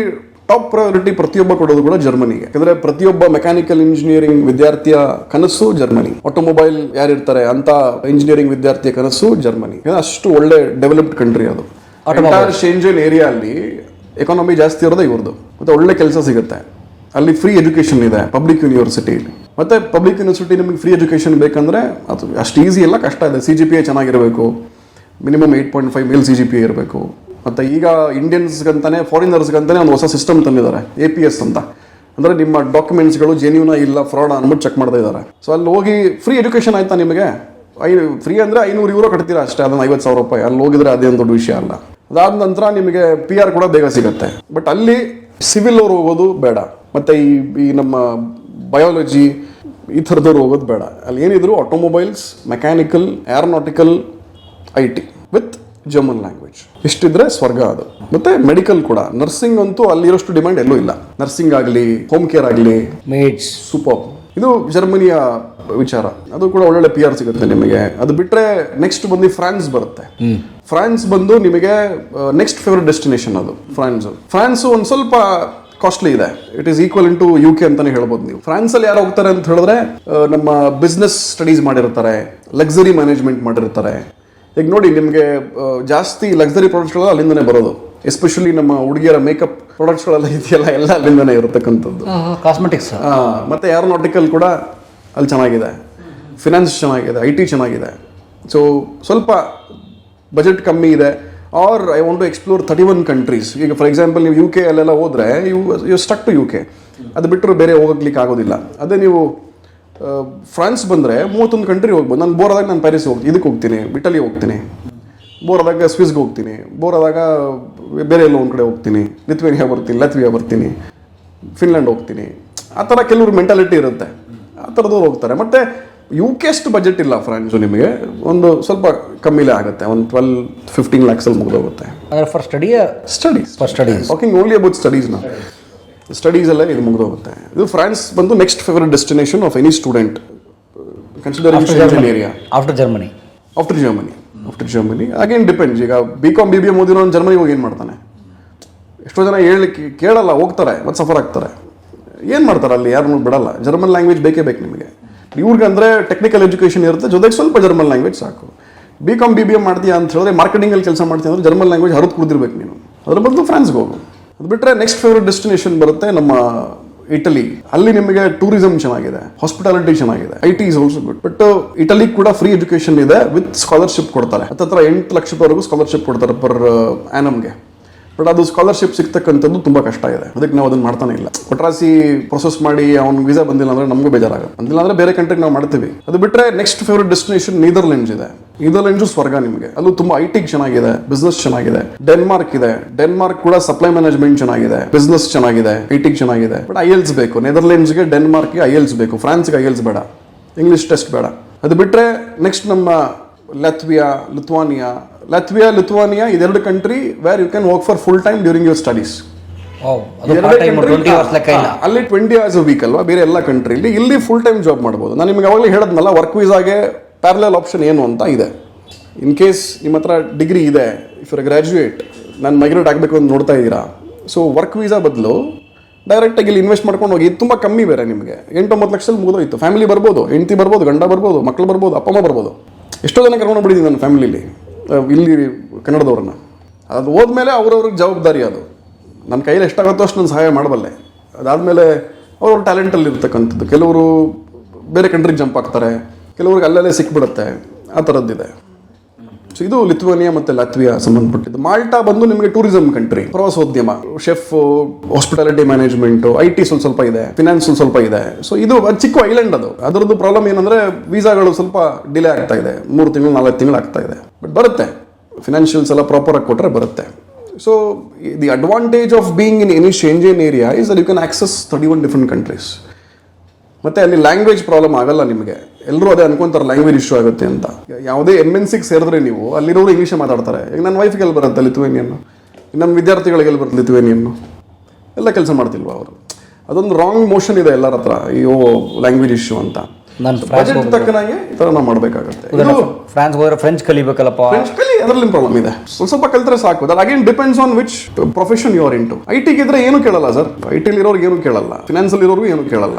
ಟಾಪ್ ಪ್ರಯಾರಿಟಿ ಪ್ರತಿಯೊಬ್ಬ ಕೊಡೋದು ಕೂಡ ಜರ್ಮನಿಗೆ ಯಾಕಂದ್ರೆ ಪ್ರತಿಯೊಬ್ಬ ಮೆಕ್ಯಾನಿಕಲ್ ಇಂಜಿನಿಯರಿಂಗ್ ವಿದ್ಯಾರ್ಥಿಯ ಕನಸು ಜರ್ಮನಿ ಆಟೋಮೊಬೈಲ್ ಯಾರಿರ್ತಾರೆ ಅಂತ ಇಂಜಿನಿಯರಿಂಗ್ ವಿದ್ಯಾರ್ಥಿಯ ಕನಸು ಜರ್ಮನಿ ಯಾಕಂದ್ರೆ ಅಷ್ಟು ಒಳ್ಳೆ ಡೆವಲಪ್ಡ್ ಕಂಟ್ರಿ ಅದು. ಶೇಂಜನ್ ಏರಿಯಾ ಅಲ್ಲಿ ಎಕಾನಮಿ ಜಾಸ್ತಿ ಇರೋದೇ ಇವ್ರದ್ದು ಮತ್ತೆ ಒಳ್ಳೆ ಕೆಲಸ ಸಿಗುತ್ತೆ. ಅಲ್ಲಿ ಫ್ರೀ ಎಜುಕೇಶನ್ ಇದೆ ಪಬ್ಲಿಕ್ ಯೂನಿವರ್ಸಿಟಿಯಲ್ಲಿ ಮತ್ತೆ ಪಬ್ಲಿಕ್ ಯೂನಿವರ್ಸಿಟಿ ನಿಮಗೆ ಫ್ರೀ ಎಜುಕೇಶನ್ ಬೇಕಂದ್ರೆ ಅದು ಅಷ್ಟು ಈಸಿ ಎಲ್ಲ ಕಷ್ಟ ಇದೆ. ಸಿ ಜಿ ಪಿ ಎ ಚೆನ್ನಾಗಿರಬೇಕು. ಮಿನಿಮಮ್ ಏಯ್ಟ್ ಪಾಯಿಂಟ್ ಫೈವ್ ಮೇಲ್ ಸಿ ಜಿ ಪಿ ಎ ಇರಬೇಕು. ಮತ್ತು ಈಗ ಇಂಡಿಯನ್ಸ್ಗಂತಾನೆ ಫಾರಿನರ್ಸ್ಗಂತಾನೆ ಒಂದು ಹೊಸ ಸಿಸ್ಟಮ್ ತಂದಿದ್ದಾರೆ ಎ ಪಿ ಎಸ್ ಅಂತ. ಅಂದರೆ ನಿಮ್ಮ ಡಾಕ್ಯುಮೆಂಟ್ಸ್ಗಳು ಜೆನ್ಯೂನ ಇಲ್ಲ ಫ್ರಾಡ್ ಅನ್ಬಿಟ್ಟು ಚೆಕ್ ಮಾಡ್ತಾ ಇದ್ದಾರೆ. ಸೊ ಅಲ್ಲಿ ಹೋಗಿ ಫ್ರೀ ಎಜುಕೇಷನ್ ಆಯ್ತಾ ನಿಮಗೆ? ಐ ಫ್ರೀ ಅಂದರೆ ಐನೂರು ಯೂರೋ ಕಟ್ತೀರಾ ಅಷ್ಟೇ, ಅದನ್ನು ಐವತ್ತು ಸಾವಿರ ರೂಪಾಯಿ. ಅಲ್ಲಿ ಹೋಗಿದ್ರೆ ಅದೇನು ದೊಡ್ಡ ವಿಷಯ ಅಲ್ಲ. ಅದಾದ ನಂತರ ನಿಮಗೆ ಪಿ ಆರ್ ಕೂಡ ಬೇಗ ಸಿಗುತ್ತೆ. ಬಟ್ ಅಲ್ಲಿ ಸಿವಿಲ್ ಅವ್ರು ಹೋಗೋದು ಬೇಡ. ಮತ್ತು ಈ ಈ ನಮ್ಮ ಬಯಾಲಜಿ ಈ ಥರದವ್ರು ಹೋಗೋದು ಬೇಡ. ಅಲ್ಲಿ ಏನಿದ್ರು automobiles mechanical aeronautical I T with German language ಇಷ್ಟಿದ್ರೆ ಸ್ವರ್ಗ ಅದು. ಮತ್ತೆ ಮೆಡಿಕಲ್ ಕೂಡ. ನರ್ಸಿಂಗ್ ಅಂತೂ ಅಲ್ಲಿರೋಷ್ಟು ಡಿಮ್ಯಾಂಡ್ ಎಲ್ಲೂ ಇಲ್ಲ. ನರ್ಸಿಂಗ್ ಆಗಲಿ ಹೋಮ್ ಕೇರ್ ಆಗಲಿ ಮೇಡ್ಸ್ ಸೂಪರ್ ಇದು ಜರ್ಮನಿಯ ವಿಚಾರ. ಅದು ಕೂಡ ಒಳ್ಳೊಳ್ಳೆ ಪಿ ಆರ್ ಸಿಗುತ್ತೆ ನಿಮಗೆ. ಅದು ಬಿಟ್ರೆ ನೆಕ್ಸ್ಟ್ ಬಂದು ಫ್ರಾನ್ಸ್ ಬರುತ್ತೆ. ಫ್ರಾನ್ಸ್ ಬಂದು ನಿಮಗೆ ನೆಕ್ಸ್ಟ್ ಫೇವ್ರೆಟ್ ಡೆಸ್ಟಿನೇಷನ್ ಅದು ಫ್ರಾನ್ಸ್ ಫ್ರಾನ್ಸ್ ಒಂದು ಸ್ವಲ್ಪ ಕಾಸ್ಟ್ಲಿ ಇದೆ. It is equal to U K ಅಂತಾನೆ ಹೇಳ್ಬೋದು ನೀವು. ಫ್ರಾನ್ಸ್ ಅಲ್ಲಿ ಯಾರು ಹೋಗ್ತಾರೆ ಅಂತ ಹೇಳಿದ್ರೆ ನಮ್ಮ ಬಿಸ್ನೆಸ್ ಸ್ಟಡೀಸ್ ಮಾಡಿರ್ತಾರೆ ಲಕ್ಸರಿ ಮ್ಯಾನೇಜ್ಮೆಂಟ್ ಮಾಡಿರ್ತಾರೆ. ಈಗ ನೋಡಿ ನಿಮಗೆ ಜಾಸ್ತಿ ಲಕ್ಸರಿ ಪ್ರಾಡಕ್ಟ್ಸ್ಗಳೆಲ್ಲ ಅಲ್ಲಿಂದನೇ ಬರೋದು. ಎಸ್ಪೆಷಲಿ ನಮ್ಮ ಹುಡುಗಿಯರ ಮೇಕಪ್ ಪ್ರಾಡಕ್ಟ್ಸ್ಗಳೆಲ್ಲ ಇದೆಯಲ್ಲ ಎಲ್ಲ ಅಲ್ಲಿಂದನೇ ಇರತಕ್ಕಂಥದ್ದು. ಕಾಸ್ಮೆಟಿಕ್ಸ್ ಹಾಂ ಮತ್ತೆ ಏರೋನಾಟಿಕಲ್ ಕೂಡ ಅಲ್ಲಿ ಚೆನ್ನಾಗಿದೆ. ಫಿನಾನ್ಸ್ ಚೆನ್ನಾಗಿದೆ ಐ ಟಿ ಚೆನ್ನಾಗಿದೆ. ಸೊ ಸ್ವಲ್ಪ ಬಜೆಟ್ ಕಮ್ಮಿ ಇದೆ. Or I want to explore thirty one countries ಈಗ ಫಾರ್ ಎಕ್ಸಾಂಪಲ್ ನೀವು ಯು ಕೆ ಅಲ್ಲೆಲ್ಲ ಹೋದರೆ you you stuck to U K ಅದು ಬಿಟ್ಟರೆ ಬೇರೆ ಹೋಗ್ಲಿಕ್ಕೆ ಆಗೋದಿಲ್ಲ. ಅದೇ ನೀವು ಫ್ರಾನ್ಸ್ ಬಂದರೆ ಮೂವತ್ತೊಂದು ಕಂಟ್ರಿ ಹೋಗ್ಬೋದು. ನಾನು ಬೋರ್ ಆದಾಗ ನಾನು ಪ್ಯಾರಿಸ್ ಹೋಗ್ತೀನಿ. ಇದಕ್ಕೆ ಹೋಗ್ತೀನಿ. ಇಟಲಿ ಹೋಗ್ತೀನಿ. ಬೋರ್ ಆದಾಗ ಸ್ವಿಸ್ಗೆ ಹೋಗ್ತೀನಿ. ಬೋರ್ ಆದಾಗ ಬೇರೆ ಎಲ್ಲೋ ಒಂದು ಕಡೆ ಹೋಗ್ತೀನಿ. ಲಿತ್ವೇನಿಯಾ ಬರ್ತೀನಿ ಲತ್ವಿಯಾ ಬರ್ತೀನಿ. ಫಿನ್ಲ್ಯಾಂಡ್ ಹೋಗ್ತೀನಿ. ಆ ಥರ ಕೆಲವರು ಮೆಂಟಾಲಿಟಿ ಇರುತ್ತೆ. ಆ ಥರದವ್ರು ಹೋಗ್ತಾರೆ. ಮತ್ತು ಯು ಕೆ ಅಷ್ಟು ಬಜೆಟ್ ಇಲ್ಲ ಫ್ರಾನ್ಸು ನಿಮಗೆ. ಒಂದು ಸ್ವಲ್ಪ ಕಮ್ಮಿಲೇ ಆಗುತ್ತೆ. ಒಂದು ಟ್ವೆಲ್ ಫಿಫ್ಟೀನ್ ಲ್ಯಾಕ್ಸಲ್ಲಿ ಮುಗಿದೋಗುತ್ತೆ. For ಸ್ಟಡಿಯ studies for studies okay only about studies ನಾ ಸ್ಟಡೀಸ್ ಎಲ್ಲ ಇದು ಮುಗಿದೋಗುತ್ತೆ. ಇದು ಫ್ರಾನ್ಸ್ ಬಂದು next favourite destination of any student considering area after Germany after Germany after Germany again depends ಈಗ B Com B B M ಓದಿರೋ ಜರ್ಮನಿಗೆ ಹೋಗಿ ಏನು ಮಾಡ್ತಾನೆ? ಎಷ್ಟೋ ಜನ ಹೇಳಿ ಕೇಳಲ್ಲ ಹೋಗ್ತಾರೆ ಮತ್ತು ಸಫರ್ ಆಗ್ತಾರೆ. ಏನು ಮಾಡ್ತಾರೆ ಅಲ್ಲಿ? ಯಾರನ್ನೂ ಬಿಡಲ್ಲ. ಜರ್ಮನ್ ಲ್ಯಾಂಗ್ವೇಜ್ ಬೇಕೇ ಬೇಕು ನಿಮಗೆ. ಇವ್ರಿಗೆ ಅಂದರೆ ಟೆಕ್ನಿಕಲ್ ಎಜುಕೇಷನ್ ಇರುತ್ತೆ. ಜೊತೆಗೆ ಸ್ವಲ್ಪ ಜರ್ಮನ್ ಲ್ಯಾಂಗ್ವೇಜ್ ಸಾಕು. B Com B B M ಮಾಡ್ತೀಯಾ ಅಂತ ಹೇಳಿದ್ರೆ ಮಾರ್ಕೆಟಿಂಗಲ್ಲಿ ಕೆಲಸ ಮಾಡ್ತೀಯ ಅಂದರೆ ಜರ್ಮನ್ ಲ್ಯಾಂಗ್ವೇಜ್ ಹರಿದು ಕುಡಿದಿರ್ಬೇಕು ನೀನು. ಅದ್ರ ಬದಲು ಫ್ರಾನ್ಸ್ಗೆ ಹೋಗು. ಅದು ಬಿಟ್ಟರೆ ನೆಕ್ಸ್ಟ್ ಫೇವ್ರೆಟ್ ಡೆಸ್ಟಿನೇಷನ್ ಬರುತ್ತೆ ನಮ್ಮ ಇಟಲಿ ಅಲ್ಲಿ ನಿಮಗೆ ಟೂರಿಸಂ ಚೆನ್ನಾಗಿದೆ ಹಾಸ್ಪಿಟಾಲಿಟಿ ಚೆನ್ನಾಗಿದೆ. I T is also good but Italy ಕೂಡ ಫ್ರೀ ಎಜುಕೇಶನ್ ಇದೆ ವಿತ್ ಸ್ಕಾಲರ್ಶಿಪ್ ಕೊಡ್ತಾರೆ. ಹತ್ತತ್ರ ಎಂಟು ಲಕ್ಷದವರೆಗೂ ಸ್ಕಾಲರ್ಶಿಪ್ ಕೊಡ್ತಾರೆ ಪರ್ ಆ್ಯನಮ್ಗೆ ಬಟ್ ಅದು ಸ್ಕಾಲರ್ಶಿಪ್ ಸಿಗ್ತಕ್ಕಂಥದ್ದು ತುಂಬ ಕಷ್ಟ ಇದೆ. ಅದಕ್ಕೆ ನಾವು ಅದನ್ನ ಮಾಡ್ತಾನೆ ಇಲ್ಲ. ಒಟ್ರಾಸಿ ಪ್ರೊಸೆಸ್ ಮಾಡಿ ಅವ್ನ ವೀಸಾ ಬಂದಿಲ್ಲ ಅಂದ್ರೆ ನಮಗೂ ಬೇಜಾರಾಗುತ್ತೆ. ಬಂದಿಲ್ಲ ಅಂದ್ರೆ ಬೇರೆ ಕಂಟ್ರಿಗೆ ನಾವು ಮಾಡ್ತೀವಿ. ಅದು ಬಿಟ್ಟರೆ ನೆಕ್ಸ್ಟ್ ಫೇವ್ರೆಟ್ ಡೆಸ್ಟಿನೇಷನ್ ನೀದರ್ಲೆಂಡ್ಸ್ ಇದೆ. ನೀದರ್ಲೆಂಡ್ಸು ಸ್ವರ್ಗ ನಿಮಗೆ. ಅಲ್ಲೂ ತುಂಬ ಐ ಟಿ ಚೆನ್ನಾಗಿದೆ ಬಿಸ್ನೆಸ್ ಚೆನ್ನಾಗಿದೆ. ಡೆನ್ಮಾರ್ಕ್ ಇದೆ. ಡೆನ್ಮಾರ್ಕ್ ಕೂಡ ಸಪ್ಲೈ ಮ್ಯಾನೇಜ್ಮೆಂಟ್ ಚೆನ್ನಾಗಿದೆ ಬಿಸ್ನೆಸ್ ಚೆನ್ನಾಗಿದೆ ಐ ಟಿ ಚೆನ್ನಾಗಿದೆ. ಬಟ್ ಐ ಎಲ್ಸ್ ಬೇಕು. ನೆದರ್ಲೆಂಡ್ಸ್ಗೆ ಡೆನ್ಮಾರ್ಕ್ಗೆ ಐ ಎಲ್ಸ್ ಬೇಕು. ಫ್ರಾನ್ಸ್ಗೆ ಐ ಎಲ್ಸ್ ಬೇಡ. ಇಂಗ್ಲಿಷ್ ಟೆಸ್ಟ್ ಬೇಡ. ಅದು ಬಿಟ್ಟರೆ ನೆಕ್ಸ್ಟ್ ನಮ್ಮ ಲೆತ್ವಿಯಾ ಲಿಥುವಾನಿಯಾ ಲತ್ವಿಯಾ ಲಿಥುವಾನಿಯಾ ಇದೆರಡು country where you can work for full time during your studies ಅಲ್ಲಿ ಟ್ವೆಂಟಿ ಅವರ್ಸ್ ವೀಕ್ ಅಲ್ವಾ? ಬೇರೆ ಎಲ್ಲ ಕಂಟ್ರಿಲಿ ಇಲ್ಲಿ ಫುಲ್ ಟೈಮ್ ಜಾಬ್ ಮಾಡ್ಬೋದು. ನಾನು ನಿಮ್ಗೆ ಅವಾಗಲೇ ಹೇಳದ್ನಲ್ಲ ವರ್ಕ್ ವೀಸಾಗೆ ಪ್ಯಾರಲಲ್ ಆಪ್ಷನ್ ಏನು ಅಂತ ಇದೆ. ಇನ್ ಕೇಸ್ ನಿಮ್ಮ ಹತ್ರ ಡಿಗ್ರಿ ಇದೆ ಇಫ್ ಯು ಗ್ರ್ಯಾಜುಯೇಟ್ ನಾನು ಮೈಗ್ರೇಟ್ ಆಗಬೇಕು ಅಂತ ನೋಡ್ತಾ ಇದ್ದೀರಾ? ಸೊ ವರ್ಕ್ ವೀಸಾ ಬದಲು ಡೈರೆಕ್ಟಾಗಿ ಇಲ್ಲಿ ಇನ್ವೆಸ್ಟ್ ಮಾಡ್ಕೊಂಡು ಹೋಗಿ ತುಂಬ ಕಮ್ಮಿ ಬೇರೆ ನಿಮಗೆ. ಎಂಟೊಂಬತ್ತು ಲಕ್ಷದಲ್ಲಿ ಮುಗಿದೋಯ್ತು. ಫ್ಯಾಮಿಲಿ ಬರ್ಬೋದು ಹೆಂಡತಿ ಬರ್ಬೋದು ಗಂಡ ಬರ್ಬೋದು ಮಕ್ಕಳು ಬರ್ಬೋದು ಅಪ್ಪ ಅಮ್ಮ ಬರ್ಬೋದು. ಎಷ್ಟೋ ಜನ ಕರ್ಕೊಂಡು ಬಿಡಿದ್ದೀನಿ ನನ್ನ ಫ್ಯಾಮಿಲಿಲಿ ಇಲ್ಲಿ ಕನ್ನಡದವ್ರನ್ನ. ಅದು ಹೋದ್ಮೇಲೆ ಅವ್ರವ್ರಿಗೆ ಜವಾಬ್ದಾರಿ ಅದು. ನನ್ನ ಕೈಯಲ್ಲಿ ಎಷ್ಟಾಗುತ್ತೋ ಅಷ್ಟು ನಾನು ಸಹಾಯ ಮಾಡಬಲ್ಲೆ. ಅದಾದಮೇಲೆ ಅವ್ರವ್ರ ಟ್ಯಾಲೆಂಟಲ್ಲಿ ಇರ್ತಕ್ಕಂಥದ್ದು. ಕೆಲವರು ಬೇರೆ ಕಂಟ್ರಿಗೆ ಜಂಪ್ ಆಗ್ತಾರೆ. ಕೆಲವ್ರಿಗೆ ಅಲ್ಲಲ್ಲೇ ಸಿಕ್ಬಿಡುತ್ತೆ. ಆ ಥರದ್ದಿದೆ ಸೊ ಇದು ಲಿಥುವೇನಿಯಾ ಮತ್ತೆ ಲಾತ್ವಿಯಾ ಸಂಬಂಧಪಟ್ಟಿದ್ದು. ಮಾಲ್ಟಾ ಬಂದು ನಿಮಗೆ ಟೂರಿಸಂ ಕಂಟ್ರಿ ಪ್ರವಾಸೋದ್ಯಮ chef hospitality management I T ಸ್ವಲ್ಪ ಸ್ವಲ್ಪ ಇದೆ ಫಿನಾನ್ಸ್ ಸ್ವಲ್ಪ ಇದೆ. ಸೊ ಇದು ಚಿಕ್ಕ ಐಲ್ಯಾಂಡ್ ಅದು. ಅದರದ್ದು ಪ್ರಾಬ್ಲಮ್ ಏನಂದ್ರೆ ವೀಸಾಗಳು ಸ್ವಲ್ಪ ಡಿಲೇ ಆಗ್ತಾ ಇದೆ. ಮೂರು ತಿಂಗಳು ನಾಲ್ಕು ತಿಂಗಳು ಆಗ್ತಾ ಇದೆ. ಬಟ್ ಬರುತ್ತೆ. ಫಿನಾನ್ಷಿಯಲ್ಸ್ ಎಲ್ಲ ಪ್ರಾಪರ್ ಆಗಿ ಕೊಟ್ಟರೆ ಬರುತ್ತೆ. So the advantage of being in any Schengen area is that you can access thirty one different countries ಮತ್ತೆ ಅಲ್ಲಿ ಲ್ಯಾಂಗ್ವೇಜ್ ಪ್ರಾಬ್ಲಮ್ ಆಗಲ್ಲ ನಿಮಗೆ. ಎಲ್ಲರೂ ಅದೇ ಅನ್ಕೊಂತಾರೆ ಲ್ಯಾಂಗ್ವೇಜ್ ಇಶ್ಯೂ ಆಗುತ್ತೆ ಅಂತ. ಯಾವುದೇ ಎಂ ಎನ್ ಸಿಗೆ ಸೇರಿದ್ರೆ ನೀವು ಅಲ್ಲಿರೋರು ಇಂಗ್ಲೀಷೇ ಮಾತಾಡ್ತಾರೆ. ಈಗ ನನ್ನ ವೈಫ್ಗೆ ಎಲ್ಲಿ ಬರುತ್ತೆ ಲಿಥುವೇನಿಯನ್ನು ನಮ್ಮ ವಿದ್ಯಾರ್ಥಿಗಳಿಗೆ ಎಲ್ಲಿ ಬರುತ್ತೆ ಲಿಥುವೇನಿಯನ್ನು ಎಲ್ಲ ಕೆಲಸ ಮಾಡ್ತಿಲ್ವಾ ಅವರು? ಅದೊಂದು ರಾಂಗ್ ಮೋಷನ್ ಇದೆ ಎಲ್ಲರ ಹತ್ರ ಅಯ್ಯೋ ಲ್ಯಾಂಗ್ವೇಜ್ ಇಶ್ಯೂ ಅಂತ. ಬಜೆಟ್ ತಕ್ಕನಾಗೆ ಈ ಥರ ನಾವು ಮಾಡಬೇಕಾಗುತ್ತೆ. ಫ್ರಾನ್ಸ್ ಹೋದ್ರೆ ಫ್ರೆಂಚ್ ಕಲಿಬೇಕಲ್ಲಪ್ಪ. ಫ್ರೆಂಚ್ ಕಲಿ ಅದರಲ್ಲಿ ಪ್ರಾಬ್ಲಮ್ ಇದೆ. ಸ್ವಲ್ಪ ಸ್ವಲ್ಪ ಕಲಿತ್ರೆ ಸಾಕು. That again depends on which profession you are into I ಟಿಗೆ ಇದ್ರೆ ಏನು ಕೇಳಲ್ಲ ಸರ್ ಐ ಟಿಲಿ ಇರೋರ್ಗೆ ಏನು ಕೇಳಲ್ಲ. ಫಿನಾನ್ಸ್ ಅಲ್ಲಿ ಇರೋರ್ಗೂ ಏನು ಕೇಳಲ್ಲ.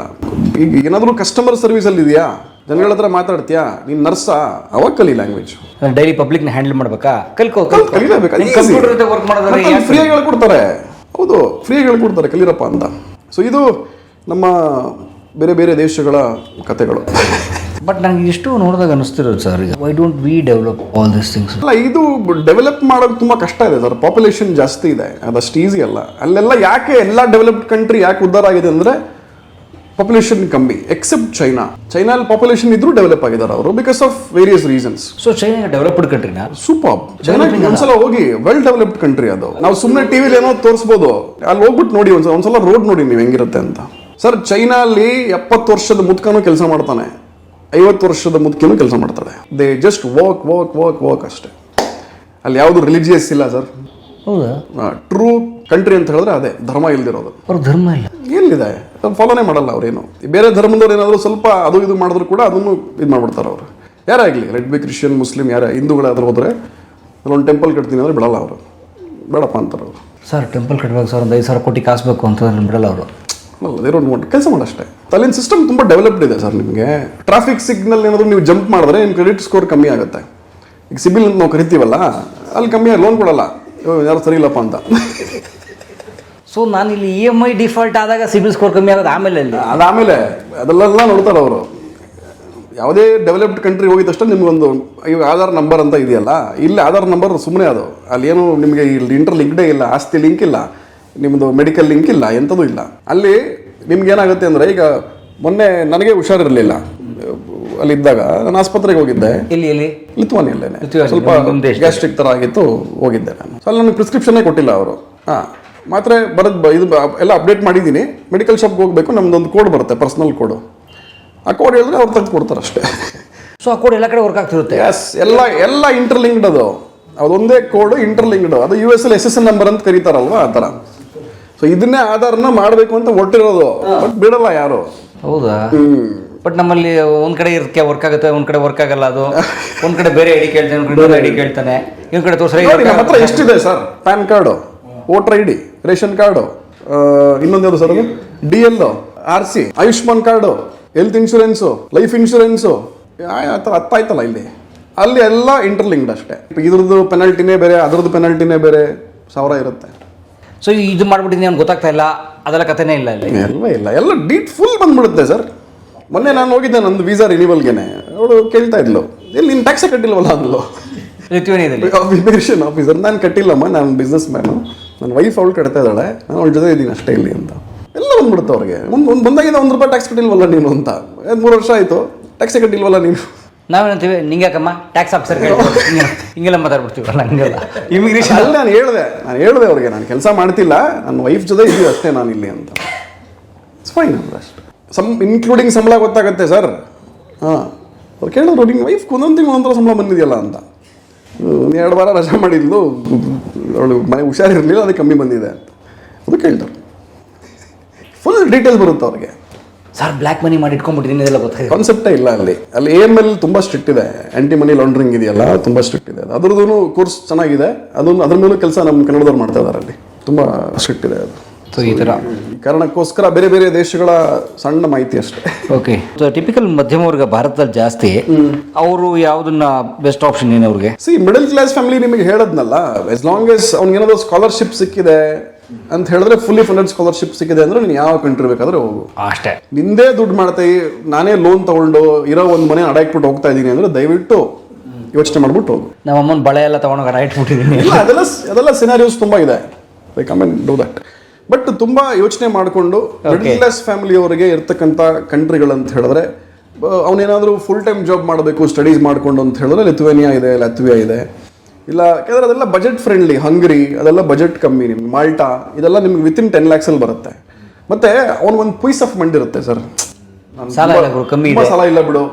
ಈಗ ಏನಾದರೂ ಕಸ್ಟಮರ್ ಸರ್ವಿಸ್ ಅಲ್ಲಿ ಇದೆಯಾ? ಜನಗಳ ಹತ್ರ ಮಾತಾಡ್ತೀಯಾ? ನೀನ್ ನರ್ಸಾ? ಅವಾಗ ಕಲಿ ಲ್ಯಾಂಗ್ವೇಜ್ ಡೈಲಿ ನ ಹ್ಯಾಂಡಲ್ ಮಾಡ್ಬೇಕಾ? ಕಲ್ಕೋ ಕಂಪ್ಯೂಟರ್ ವರ್ಕ್ ಮಾಡೋದ್ರೆ ಫ್ರೀಯಾಗಿ ಹೇಳ್ಕೊಡ್ತಾರೆ. ಹೌದು ಫ್ರೀಯಾಗಿ ಹೇಳ್ಕೊಡ್ತಾರೆ ಕಲೀರಪ್ಪ ಅಂತ. ಸೊ ಇದು ನಮ್ಮ ಬೇರೆ ಬೇರೆ ದೇಶಗಳ ಕತೆಗಳು. ಬಟ್ ನನಗೆ ಇಷ್ಟು ನೋಡಿದಾಗ ಅನಿಸ್ತಿರೋದು sir why don't we develop all this things ಅಲ್ಲ ಇದು ಡೆವಲಪ್ ಮಾಡೋದು ತುಂಬಾ ಕಷ್ಟ ಇದೆ ಸರ್ ಪಾಪ್ಯುಲೇಷನ್ ಜಾಸ್ತಿ ಇದೆ. ಅದಷ್ಟು ಈಸಿ ಅಲ್ಲ. ಅಲ್ಲೆಲ್ಲ ಯಾಕೆ ಎಲ್ಲ ಡೆವಲಪ್ಡ್ ಕಂಟ್ರಿ ಯಾಕೆ ಉದ್ದಾರ ಆಗಿದೆ ಅಂದ್ರೆ ಪಾಪ್ಯುಲೇಷನ್ ಕಮ್ಮಿ ಎಕ್ಸೆಪ್ಟ್ ಚೈನಾ ಚೈನಲ್ಲಿ ಪಾಪ್ಯುಲೇಷನ್ ಇದ್ರೂ ಡೆವಲಪ್ ಆಗಿದ್ದಾರೆ ಅವರು because of various reasons so China developed country super China ಒಂದ್ಸಲ ಹೋಗಿ ವೆಲ್ ಡೆವಲಪ್ಡ್ ಕಂಟ್ರಿ ಅದು. ನಾವು ಸುಮ್ಮನೆ ಟಿವಿಲಿ ಏನೋ ತೋರಿಸ್ಬೋದು. ಅಲ್ಲಿ ಹೋಗ್ಬಿಟ್ಟು ನೋಡಿ ಒಂದ್ಸಲ ಒಂದ್ಸಲ ರೋಡ್ ನೋಡಿ ನೀವು ಹೆಂಗಿರುತ್ತೆ ಅಂತ. ಸರ್ ಚೈನಾಲಿ ಎಪ್ಪತ್ತು ವರ್ಷದ ಮುದ್ಕನೂ ಕೆಲಸ ಮಾಡ್ತಾನೆ. ಐವತ್ತು ವರ್ಷದ ಮುದ್ಕೇನು ಕೆಲಸ ಮಾಡ್ತಾಳೆ. They just walk walk work walk ಅಷ್ಟೇ. ಅಲ್ಲಿ ಯಾವುದು ರಿಲಿಜಿಯಸ್ ಇಲ್ಲ ಸರ್ ಹೌದಾ? ಟ್ರೂ ಕಂಟ್ರಿ ಅಂತ ಹೇಳಿದ್ರೆ ಅದೇ ಧರ್ಮ ಇಲ್ದಿರೋದು. ಅವ್ರ ಧರ್ಮ ಇಲ್ಲ. ಎಲ್ಲಿದೆ? ಫಾಲೋನೇ ಮಾಡಲ್ಲ ಅವ್ರೇನು ಬೇರೆ ಧರ್ಮದವ್ರು ಏನಾದರೂ ಸ್ವಲ್ಪ ಅದು ಇದು ಮಾಡಿದ್ರು ಕೂಡ ಅದನ್ನು ಇದು ಮಾಡ್ಬಿಡ್ತಾರೆ ಅವರು. ಯಾರೇ ಆಗಲಿ ರೆಡ್ ಬಿ ಕ್ರಿಶ್ಚಿಯನ್ ಮುಸ್ಲಿಂ ಯಾರ ಹಿಂದೂಗಳಾದ್ರೂ ಹೋದ್ರೆ ಒಂದು ಟೆಂಪಲ್ ಕಟ್ತೀನಿ ಅಂದ್ರೆ ಬಿಡಲ್ಲ ಅವರು. ಬೇಡಪ್ಪ ಅಂತಾರೆ ಅವರು. ಸರ್ ಟೆಂಪಲ್ ಕಟ್ಬೇಕು ಸರ್ ಒಂದು ಐದು ಸಾವಿರ ಕೋಟಿ ಕಾಸ್ಬೇಕು ಅಂತ ಅಂತಂದ್ರೆ ಬಿಡಲ್ಲ ಅವರು. ಅಲ್ಲ ಅದೇ ಕೆಲಸ ಮಾಡಷ್ಟೇ ಅಲ್ಲಿನ ಸಿಸ್ಟಮ್ ತುಂಬ ಡೆವಲಪ್ಡ್ ಇದೆ ಸರ್ ನಿಮಗೆ. ಟ್ರಾಫಿಕ್ ಸಿಗ್ನಲ್ ಏನಾದರೂ ನೀವು ಜಂಪ್ ಮಾಡಿದ್ರೆ ನಿಮ್ಮ ಕ್ರೆಡಿಟ್ ಸ್ಕೋರ್ ಕಮ್ಮಿ ಆಗುತ್ತೆ. ಈಗ ಸಿಬಿಲ್ ಅಂತ ನಾವು ಕರಿತೀವಲ್ಲ ಅಲ್ಲಿ ಕಮ್ಮಿ ಲೋನ್ ಕೊಡಲ್ಲ. ಯಾರು ಸರಿ ಇಲ್ಲಪ್ಪ ಅಂತ. ಸೊ ನಾನು ಇಲ್ಲಿ ಇ ಎಂ ಐ ಡಿಫಾಲ್ಟ್ ಆದಾಗ ಸಿಬಿಲ್ ಸ್ಕೋರ್ ಕಮ್ಮಿ ಆಗೋದು ಆಮೇಲೆ ಅಲ್ಲಿ. ಅದಾದಮೇಲೆ ಅದೆಲ್ಲ ನೋಡ್ತಾರೆ ಅವರು. ಯಾವುದೇ ಡೆವಲಪ್ಡ್ ಕಂಟ್ರಿ ಹೋಗಿದ ತಕ್ಷಣ ನಿಮ್ಗೊಂದು ಇವಾಗ ಆಧಾರ್ ನಂಬರ್ ಅಂತ ಇದೆಯಲ್ಲ ಇಲ್ಲಿ ಆಧಾರ್ ನಂಬರ್ ಸುಮ್ಮನೆ ಅದು. ಅಲ್ಲಿ ಏನು ನಿಮಗೆ ಇಲ್ಲಿ ಇಂಟರ್ ಲಿಂಕ್ಡೇ ಇಲ್ಲ ಆಸ್ತಿ ಲಿಂಕ್ ಇಲ್ಲ ನಿಮ್ಮದು ಮೆಡಿಕಲ್ ಲಿಂಕ್ ಇಲ್ಲ ಎಂಥದೂ ಇಲ್ಲ. ಅಲ್ಲಿ ನಿಮ್ಗೆ ಏನಾಗುತ್ತೆ ಅಂದರೆ ಈಗ ಮೊನ್ನೆ ನನಗೆ ಹುಷಾರಿರಲಿಲ್ಲ. ಅಲ್ಲಿದ್ದಾಗ ನಾನು ಆಸ್ಪತ್ರೆಗೆ ಹೋಗಿದ್ದೆ. ಇಲ್ಲಿ ಇಲ್ಲಿ ಲಿಥುವಾನಿಯಲ್ಲೇನೆ. ಸ್ವಲ್ಪ ದೇಶದಲ್ಲಿ. ಗ್ಯಾಸ್ಟ್ರಿಕ್ ಥರ ಆಗಿತ್ತು ಹೋಗಿದ್ದೆ ನಾನು. ಸೊ ಅಲ್ಲಿ ನನಗೆ ಪ್ರಿಸ್ಕ್ರಿಪ್ಷನ್ನೇ ಕೊಟ್ಟಿಲ್ಲ ಅವರು. ಹಾ ಮಾತ್ರೆ ಬರೋದು ಇದು ಬ- ಎಲ್ಲ ಅಪ್ಡೇಟ್ ಮಾಡಿದ್ದೀನಿ. ಮೆಡಿಕಲ್ ಶಾಪ್ಗೆ ಹೋಗಬೇಕು ನಮ್ದೊಂದು ಕೋಡ್ ಬರುತ್ತೆ ಪರ್ಸ್ನಲ್ ಕೋಡು ಆ ಕೋಡ್ ಹೇಳಿದ್ರೆ ಅವ್ರು ತೆಗೆದು ಕೊಡ್ತಾರೆ ಅಷ್ಟೇ. ಸೊ ಆ ಕೋಡ್ ಎಲ್ಲ ಕಡೆ ವರ್ಕ್ ಆಗ್ತಿರುತ್ತೆ? ಎಸ್ ಎಲ್ಲ ಎಲ್ಲ ಇಂಟರ್ಲಿಂಕ್ಡ್ ಅದು. ಅದೊಂದೇ ಕೋಡ್ ಇಂಟರ್ಲಿಂಕ್ಡ್ ಅದು U S L S S N number ಅಂತ ಕರೀತಾರಲ್ವಾ ಆ ಥರ ಸೊ ಇದನ್ನೇ ಆಧಾರನ ಮಾಡಬೇಕು ಅಂತ ಒಟ್ಟಿರೋದು ಬಟ್ ಬಿಡಲ್ಲ ಯಾರು. ಹೌದಾ? ಬಟ್ ನಮ್ಮಲ್ಲಿ ಒಂದ್ ಕಡೆ ಇರ್ಕೆ ವರ್ಕ್ ಆಗುತ್ತೆ ಒಂದ್ ಕಡೆ ವರ್ಕ್ ಆಗಲ್ಲ ಅದು. ಒಂದ್ ಕಡೆ ಬೇರೆ ಐಡಿ ಕೇಳ್ತಾನೆ ಒಂದ್ ಕಡೆ ಐಡಿ ಕೇಳ್ತಾನೆ. ಇನ್ನೊಂದ್ ಕಡೆ ತೋರ್ಸ್ರೆ ನೋಡಿ ನಮ್ಮ ಹತ್ರ ಎಷ್ಟಿದೆ sir? PAN card voter I D ration card ಇನ್ನೊಂದು ಯಾವುದು ಸರ್ ಅದು? D L R C Ayushman card health insurance life insurance. ಆ ಥರ ಅರ್ಥ ಆಯ್ತಲ್ಲ ಇಲ್ಲಿ? ಅಲ್ಲಿ ಎಲ್ಲ ಇಂಟರ್ಲಿಂಕ್ಡ್ ಅಷ್ಟೇ. ಇದ್ರದ್ದು ಪೆನಾಲ್ಟಿನೇ ಬೇರೆ ಅದ್ರದ್ದು ಪೆನಾಲ್ಟಿನೇ ಬೇರೆ ಸಾವಿರ ಇರುತ್ತೆ. ಸೊ ಇದು ಮಾಡ್ಬಿಟ್ಟಿದ್ದೀನಿ ಅವ್ನು ಗೊತ್ತಾಗ್ತಾ ಇಲ್ಲ. ಅದೆಲ್ಲ ಕಥೆನೇ ಇಲ್ಲ ಇಲ್ಲ. ಎಲ್ಲ ಡೀಟ್ ಫುಲ್ ಬಂದ್ಬಿಡುತ್ತೆ ಸರ್. ಮೊನ್ನೆ ನಾನು ಹೋಗಿದ್ದೆ ನಂದು ವೀಸಾ ರಿನಿವಲ್ಗೆನೆ ಅವಳು ಕೇಳ್ತಾ ಇದ್ಲು ಎಲ್ಲಿ ನೀನು ಟ್ಯಾಕ್ಸೇ ಕಟ್ಟಿಲ್ವಲ್ಲ ಅಂದ್ಲು. ಲಿಥುವೇನಿಯಾದಲ್ಲಿ? ಇಮಿಗ್ರೇಷನ್ ಆಫೀಸರ್ ನಾನು ಕಟ್ಟಿಲ್ಲಮ್ಮ ನಾನು ಬಿಸ್ನೆಸ್ ಮ್ಯಾನು ನನ್ನ ವೈಫ್ ಅವಳು ಕಟ್ತಾ ಇದ್ದಾಳೆ ನಾನು ಅವಳ ಜೊತೆ ಇದ್ದೀನಿ ಅಷ್ಟೇ ಇಲ್ಲಿ ಅಂತ. ಎಲ್ಲ ಬಂದ್ಬಿಡುತ್ತೆ ಅವ್ರಿಗೆ. ಒಂದು ಒಂದು ಬಂದಾಗಿಂದ ಒಂದು ರೂಪಾಯಿ ಟ್ಯಾಕ್ಸ್ ಕಟ್ಟಿಲ್ವಲ್ಲ ನೀನು ಅಂತ. ಮೂರು ವರ್ಷ ಆಯಿತು ಟ್ಯಾಕ್ಸ್ ಕಟ್ಟಿಲ್ವಲ್ಲ ನೀನು. ನಾವೇನಂತೀವಿ ನಿಂಗೆ ಯಾಕಮ್ಮ? ಟ್ಯಾಕ್ಸ್ ಆಫೀಸರ್ ಹಿಂಗೆಲ್ಲ ಮಾತಾಡ್ಬಿಡ್ತೀವಲ್ಲ ಹಂಗೆಲ್ಲ. ಇಮಿಗ್ರೇಷನ್ ಅಲ್ಲಿ ನಾನು ಹೇಳಿದೆ ನಾನು ಹೇಳಿದೆ ಅವ್ರಿಗೆ ನಾನು ಕೆಲಸ ಮಾಡ್ತಿಲ್ಲ ನನ್ನ ವೈಫ್ ಜೊತೆ ಇದ್ದೀವಿ ಅಷ್ಟೇ ನಾನು ಇಲ್ಲಿ ಅಂತ. ಇಟ್ಸ್ ಫೈನ್ ಅಂದ್ರೆ ಅಷ್ಟೇ ಸಮ್ ಇನ್ಕ್ಲೂಡಿಂಗ್ ಸಂಬಳ ಗೊತ್ತಾಗುತ್ತೆ ಸರ್ ಹಾಂ. ಅವ್ರು ಕೇಳಿದ್ರು ನಿಮ್ಮ ವೈಫ್ ಒಂದೊಂದು ತಿಂಗಳು ಒಂಥರ ಸಂಬಳ ಬಂದಿದೆಯಲ್ಲ ಅಂತ. ಒಂದು ಎರಡು ವಾರ ರಜೆ ಮಾಡಿದ್ಲು ಅವಳು ಮನೆ ಹುಷಾರಿರಲಿಲ್ಲ ಅದಕ್ಕೆ ಕಮ್ಮಿ ಬಂದಿದೆ ಅಂತ. ಅದು ಕೇಳ್ತಾರೆ ಫುಲ್ ಡೀಟೇಲ್ಸ್ ಬರುತ್ತೆ ಅವ್ರಿಗೆ. ಸರ್ ಬ್ಲ್ಯಾಕ್ ಮನಿ ಮಾಡಿ ಇಟ್ಕೊಂಡ್ಬಿಟ್ಟಿದ್ದೀನಿ ಇದೆಲ್ಲ ಗೊತ್ತಾಗಿದೆ. ಕಾನ್ಸೆಪ್ಟೇ ಇಲ್ಲ ಅಲ್ಲಿ. ಅಲ್ಲಿ ಎ ಎಂ ಎಲ್ ತುಂಬ ಸ್ಟ್ರಿಕ್ಟ್ ಇದೆ. ಆ್ಯಂಟಿ ಮನಿ ಲಾಂಡ್ರಿಂಗ್ ಇದೆಯಲ್ಲ ತುಂಬ ಸ್ಟ್ರಿಕ್ಟ್ ಇದೆ. ಅದ್ರದ್ದು ಕೋರ್ಸ್ ಚೆನ್ನಾಗಿದೆ. ಅದನ್ನು ಅದ್ರ ಮೇಲೂ ಕೆಲಸ ನಮ್ಮ ಕನ್ನಡದವ್ರು ಮಾಡ್ತಾ ಇದ್ದಾರೆ ಅಲ್ಲಿ. ತುಂಬ ಸ್ಟ್ರಿಕ್ಟ್ ಇದೆ ಅದು. ಸೊ ಈ ಥರ ಕಾರಣಕ್ಕೋಸ್ಕರ ಬೇರೆ ಬೇರೆ ದೇಶಗಳ ಸಣ್ಣ ಮಾಹಿತಿ ಅಷ್ಟೇ. ಓಕೆ ಸೊ ಟಿಪಿಕಲ್ ಮಧ್ಯಮ ವರ್ಗ ಭಾರತದಲ್ಲಿ ಜಾಸ್ತಿ ಅವರು ಯಾವುದನ್ನ ಬೆಸ್ಟ್ ಆಪ್ಷನ್ ಏನು ಅವ್ರಿಗೆ? ಸಿ ಮಿಡಲ್ ಕ್ಲಾಸ್ ಫ್ಯಾಮಿಲಿ ನಿಮಗೆ ಹೇಳದ್ನಲ್ಲ ಎಸ್ ಲಾಂಗ್ ಎಸ್ ಅವ್ನಿಗೇನಾದ್ರು ಸ್ಕಾಲರ್ಶಿಪ್ ಸಿಕ್ಕಿದೆ ಅಂತ ಹೇಳಿದ್ರೆ ಫುಲ್ಲಿ ಫಂಡೆಡ್ ಸ್ಕಾಲರ್ಶಿಪ್ ಸಿಕ್ಕಿದೆ ಅಂದ್ರೆ ನೀನು ಯಾವ ಕಂಟ್ರಿ ಬೇಕಾದ್ರೆ ಹೋಗು. ಅಷ್ಟೇ. ನಿಂದೇ ದುಡ್ಡು ಮಾಡ್ತಾ ನಾನೇ ಲೋನ್ ತಗೊಂಡು ಇರೋ ಒಂದು ಮನೆ ಅಡಾಕ್ಬಿಟ್ಟು ಹೋಗ್ತಾ ಇದ್ದೀನಿ ಅಂದ್ರೆ ದಯವಿಟ್ಟು ಯೋಚನೆ ಮಾಡ್ಬಿಟ್ಟು ಹೋಗು. ನಮ್ಮ ಅಮ್ಮನ ಬಳೆ ಎಲ್ಲ ತಗೊಂಡೋಗ ಇಟ್ಬಿಟ್ಟಿದ್ದೀನಿ. ಇಲ್ಲ ಅದೆಲ್ಲ ಅದೆಲ್ಲ ಸಿನಾರಿಯೋಸ್ ತುಂಬಾ ಇದೆ. Like I mean do that but ತುಂಬಾ ಯೋಚನೆ ಮಾಡಿಕೊಂಡು ಮಿಡಲ್ ಕ್ಲಾಸ್ ಫ್ಯಾಮಿಲಿಯವರಿಗೆ ಇರ್ತಕ್ಕಂಥ ಕಂಟ್ರಿಗಳಂತ ಹೇಳಿದ್ರೆ ಅವನೇನಾದರೂ ಫುಲ್ ಟೈಮ್ ಜಾಬ್ ಮಾಡಬೇಕು ಸ್ಟಡೀಸ್ ಮಾಡಿಕೊಂಡು ಅಂತ ಹೇಳಿದ್ರೆ ಲಿಥುವೇನಿಯಾ ಇದೆ ಲತ್ವಿಯಾ ಇದೆ. ಇಲ್ಲ ಯಾಕಂದ್ರೆ ಅದೆಲ್ಲ ಬಜೆಟ್ ಫ್ರೆಂಡ್ಲಿ ಹಂಗ್ರಿ ಅದೆಲ್ಲ ಬಜೆಟ್ ಕಮ್ಮಿ ನಿಮ್ಗೆ. ಮಾಲ್ಟಾ ಇದೆಲ್ಲ ನಿಮ್ಗೆ ವಿತಿನ್ ಟೆನ್ ಲ್ಯಾಕ್ಸಲ್ಲಿ ಬರುತ್ತೆ. ಮತ್ತೆ ಒಂದು ಪೀಸ್ ಆಫ್ ಮಂಡ್ ಇರುತ್ತೆ ಸರ್. ಸಾಲ ಇಲ್ಲ ಗುರು, ಕಮ್ಮಿ ಇದೆ. ಸಾಲ ಇಲ್ಲ ಬಿಡು.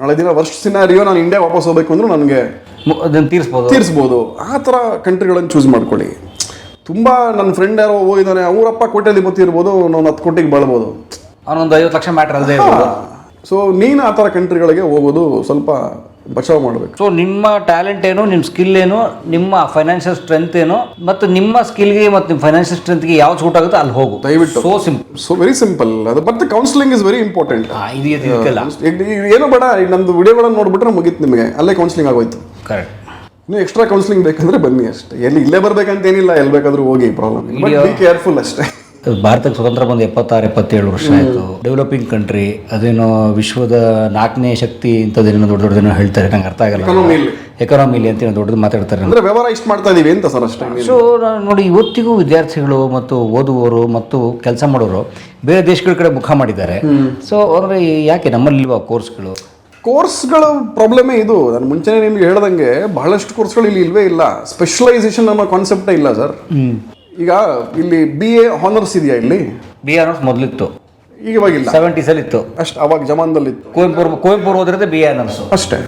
ನಾಳೆ ದಿನ ವರ್ಷ ಸಿನಾರಿಯೋ ನಾನು ಇಂಡಿಯಾ ವಾಪಸ್ ಹೋಗ್ಬೇಕು ಅಂದ್ರೆ ನನಗೆ ತೀರ್ಸ್ಬೋದು ತೀರಿಸ್ಬೋದು. ತೀರಿಸ್ಬೋದು. ಆ ಥರ ಕಂಟ್ರಿಗಳನ್ನು ಚೂಸ್ ಮಾಡ್ಕೊಳ್ಳಿ. ತುಂಬ ನನ್ನ ಫ್ರೆಂಡ್ ಯಾರೋ ಹೋಗಿದ್ದಾನೆ ಅವರಪ್ಪ ಕೋಟೆಯಲ್ಲಿ ಇರ್ಬೋದು ನಾನು ಹತ್ತು ಕೋಟಿಗೆ ಬಾಳ್ಬೋದು. ಅವನೊಂದು ಐವತ್ತು ಲಕ್ಷ ಮ್ಯಾಟ್ರ್ ಅಲ್ಲದೆ ಸೊ ನೀನು ಆ ಥರ ಕಂಟ್ರಿಗಳಿಗೆ ಹೋಗೋದು ಸ್ವಲ್ಪ ಬಚಾವ್ ಮಾಡಬೇಕು. ಸೊ ನಿಮ್ಮ ಟ್ಯಾಲೆಂಟ್ ಏನು ನಿಮ್ಮ ಸ್ಕಿಲ್ ಏನು ನಿಮ್ಮ ಫೈನಾನ್ಷಿಯಲ್ ಸ್ಟ್ರೆಂತ್ ಏನು ಮತ್ತು ನಿಮ್ಮ ಸ್ಕಿಲ್ಗೆ ಮತ್ತು ನಿಮ್ಮ ಫೈನಾನ್ಷಿಯಲ್ ಸ್ಟ್ರೆಂತ್ಗೆ ಯಾವ ಸೂಟ್ ಆಗುತ್ತೆ ಅಲ್ಲಿ ಹೋಗು. ದಯವಿಟ್ಟು. So simple so very simple ಅದು ಮತ್ತೆ ಕೌನ್ಸಿಲಿಂಗ್ ಇಸ್ ವೆರಿ ಇಂಪಾರ್ಟೆಂಟ್ ಇದು ಇದಕ್ಕೆಲ್ಲ. ಏನು ಬೇಡ ಈಗ ನಮ್ದು ವಿಡಿಯೋಗಳನ್ನು ನೋಡ್ಬಿಟ್ರೆ ಮುಗಿತು ನಿಮಗೆ. ಅಲ್ಲೇ ಕೌನ್ಸಿಲಿಂಗ್ ಆಗೋಯ್ತು. ಕರೆಕ್ಟ್ ನೀವು ಎಕ್ಸ್ಟ್ರಾ ಕೌನ್ಸಿಲಿಂಗ್ ಬೇಕಂದ್ರೆ ಬನ್ನಿ ಅಷ್ಟೇ. ಎಲ್ಲಿ ಇಲ್ಲೇ ಬರ್ಬೇಕಂತ ಏನಿಲ್ಲ ಎಲ್ಲಿ ಬೇಕಾದ್ರೂ ಹೋಗಿ ಪ್ರಾಬ್ಲಮ್ ಬಿ ಕೇರ್ಫುಲ್ ಅಷ್ಟೇ. ಭಾರತಕ್ಕೆ ಸ್ವತಂತ್ರ ಬಂದು ಎಪ್ಪತ್ತಾರು ಎಪ್ಪತ್ತೇಳು ವರ್ಷ ಆಯಿತು. ಡೆವಲಪಿಂಗ್ ಕಂಟ್ರಿ ಅದೇನೋ ವಿಶ್ವದ ನಾಲ್ಕನೇ ಶಕ್ತಿ ಇಂಥದ್ದೇನೋ ದೊಡ್ಡ ದೊಡ್ಡದೇನೋ ಹೇಳ್ತಾರೆ. ನಂಗೆ ಅರ್ಥ ಆಗಲ್ಲ. ಎಕಾನಮಿಲಿ ಅಂತ ದೊಡ್ಡದು ಮಾತಾಡ್ತಾರೆ ಅಂದ್ರೆ ವ್ಯವಹಾರ ಇಷ್ಟು ಮಾಡ್ತಾ ಇದೀವಿ ಅಂತ ಸರ್ ಅಷ್ಟೇ ಸೊ ನೋಡಿ ಇವತ್ತಿಗೂ ವಿದ್ಯಾರ್ಥಿಗಳು ಮತ್ತು ಓದುವವರು ಮತ್ತು ಕೆಲಸ ಮಾಡೋರು ಬೇರೆ ದೇಶಗಳ ಕಡೆ ಮುಖ ಮಾಡಿದ್ದಾರೆ. ಸೊ ಅಂದರೆ ಯಾಕೆ ನಮ್ಮಲ್ಲಿ ಇಲ್ವಾ ಕೋರ್ಸ್ಗಳು ಕೋರ್ಸ್ಗಳ ಪ್ರಾಬ್ಲಮೇ ಇದು. ನಾನು ಮುಂಚೆನೇ ನಿಮ್ಗೆ ಹೇಳ್ದಂಗೆ ಬಹಳಷ್ಟು ಕೋರ್ಸ್ಗಳು ಇಲ್ಲಿ ಇಲ್ವೇ ಇಲ್ಲ. ಸ್ಪೆಷಲೈಸೇಷನ್ ಅನ್ನೋ ಕಾನ್ಸೆಪ್ಟೇ ಇಲ್ಲ ಸರ್ ಈಗ ಇಲ್ಲಿ ಬಿ ಎ ಹಾನರ್ಸ್ ಇದೆಯಾ ಇಲ್ಲಿ? ಬಿ ಎ ಹಾನರ್ಸ್ ಮೊದಲಿತ್ತು. ಈಗ ಇವಾಗಿಲ್ಲ. ಸೆವೆಂಟೀಸಲ್ಲಿ ಇತ್ತು ಅಷ್ಟು ಅವಾಗ ಜಮಾನದಲ್ಲಿ ಇತ್ತು ಕುವೆಂಪುರ್ ಕುವೆಂಪು ಓದಿರೋದೇ ಬಿ ಎ ಹಾನರ್ಸ್ ಅಷ್ಟೇ.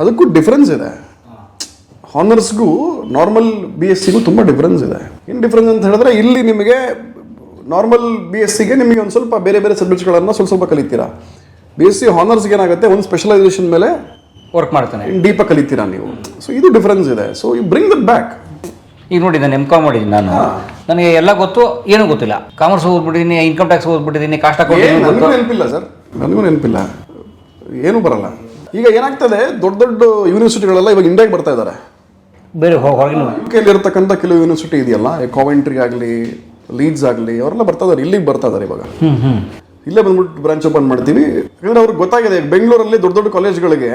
ಅದಕ್ಕೂ ಡಿಫ್ರೆನ್ಸ್ ಇದೆ. ಹಾನರ್ಸ್ಗೂ ನಾರ್ಮಲ್ ಬಿ ಎಸ್ ಸಿಗೂ ತುಂಬ ಡಿಫ್ರೆನ್ಸ್ ಇದೆ. ಏನು ಡಿಫ್ರೆನ್ಸ್ ಅಂತ ಹೇಳಿದ್ರೆ ಇಲ್ಲಿ ನಿಮಗೆ ನಾರ್ಮಲ್ ಬಿ ಎಸ್ ಸಿಗೆ ನಿಮಗೆ ಒಂದು ಸ್ವಲ್ಪ ಬೇರೆ ಬೇರೆ ಸಬ್ಜೆಕ್ಟ್ಗಳನ್ನು ಸ್ವಲ್ಪ ಸ್ವಲ್ಪ ಕಲಿತೀರಾ. ಬಿ ಎಸ್ ಸಿ ಹಾನರ್ಸ್ಗೆ ಏನಾಗುತ್ತೆ? ಒಂದು ಸ್ಪೆಷಲೈಸೇಷನ್ ಮೇಲೆ ವರ್ಕ್ ಮಾಡ್ತಾನೆ. ಡೀಪಾಗಿ ಕಲಿತೀರಾ ನೀವು? ಸೊ ಇದು ಡಿಫ್ರೆನ್ಸ್ ಇದೆ. So you bring that back ಈಗ ನೋಡಿ ನಾನು ಎಂ ಕಾಮ್ ಮಾಡಿದ್ದೀನಿ ನಾನು. ನನಗೆ ಎಲ್ಲ ಗೊತ್ತು ಏನೂ ಗೊತ್ತಿಲ್ಲ. ಕಾಮರ್ಸ್ ಓದ್ಬಿಟ್ಟಿದ್ದೀನಿ ಇನ್ಕಮ್ ಟ್ಯಾಕ್ಸ್ ಓದ್ಬಿಟ್ಟಿದ್ದೀನಿ ಕಾಸ್ಟ್ ಅಕೌಂಟ್ ನನಗೂ ನೆನಪಿಲ್ಲ ಸರ್. ನನಗೂ ನೆನಪಿಲ್ಲ. ಏನೂ ಬರಲ್ಲ. ಈಗ ಏನಾಗ್ತದೆ ದೊಡ್ಡ ದೊಡ್ಡ ಯೂನಿವರ್ಸಿಟಿಗಳೆಲ್ಲ ಇವಾಗ ಇಂಡಿಯಾಗೆ ಬರ್ತಾ ಇದ್ದಾರೆ. ಬೇರೆ ಹೊರಗಿನ ಇರ್ತಕ್ಕಂಥ ಕೆಲವು ಯೂನಿವರ್ಸಿಟಿ ಇದೆಯಲ್ಲ ಕಾವೆಂಟ್ರಿ ಆಗಲಿ ಲೀಡ್ಸ್ ಆಗಲಿ ಅವರೆಲ್ಲ ಬರ್ತಾ ಇದ್ದಾರೆ ಇಲ್ಲಿಗೆ ಬರ್ತಾ ಇದ್ದಾರೆ ಇವಾಗ. ಇಲ್ಲೇ ಬಂದ್ಬಿಟ್ಟು ಬ್ರಾಂಚ್ ಓಪನ್ ಮಾಡ್ತೀವಿ ಯಾಕಂದರೆ ಅವ್ರಿಗೆ ಗೊತ್ತಾಗಿದೆ ಬೆಂಗಳೂರಲ್ಲಿ ದೊಡ್ಡ ದೊಡ್ಡ ಕಾಲೇಜ್ಗಳಿಗೆ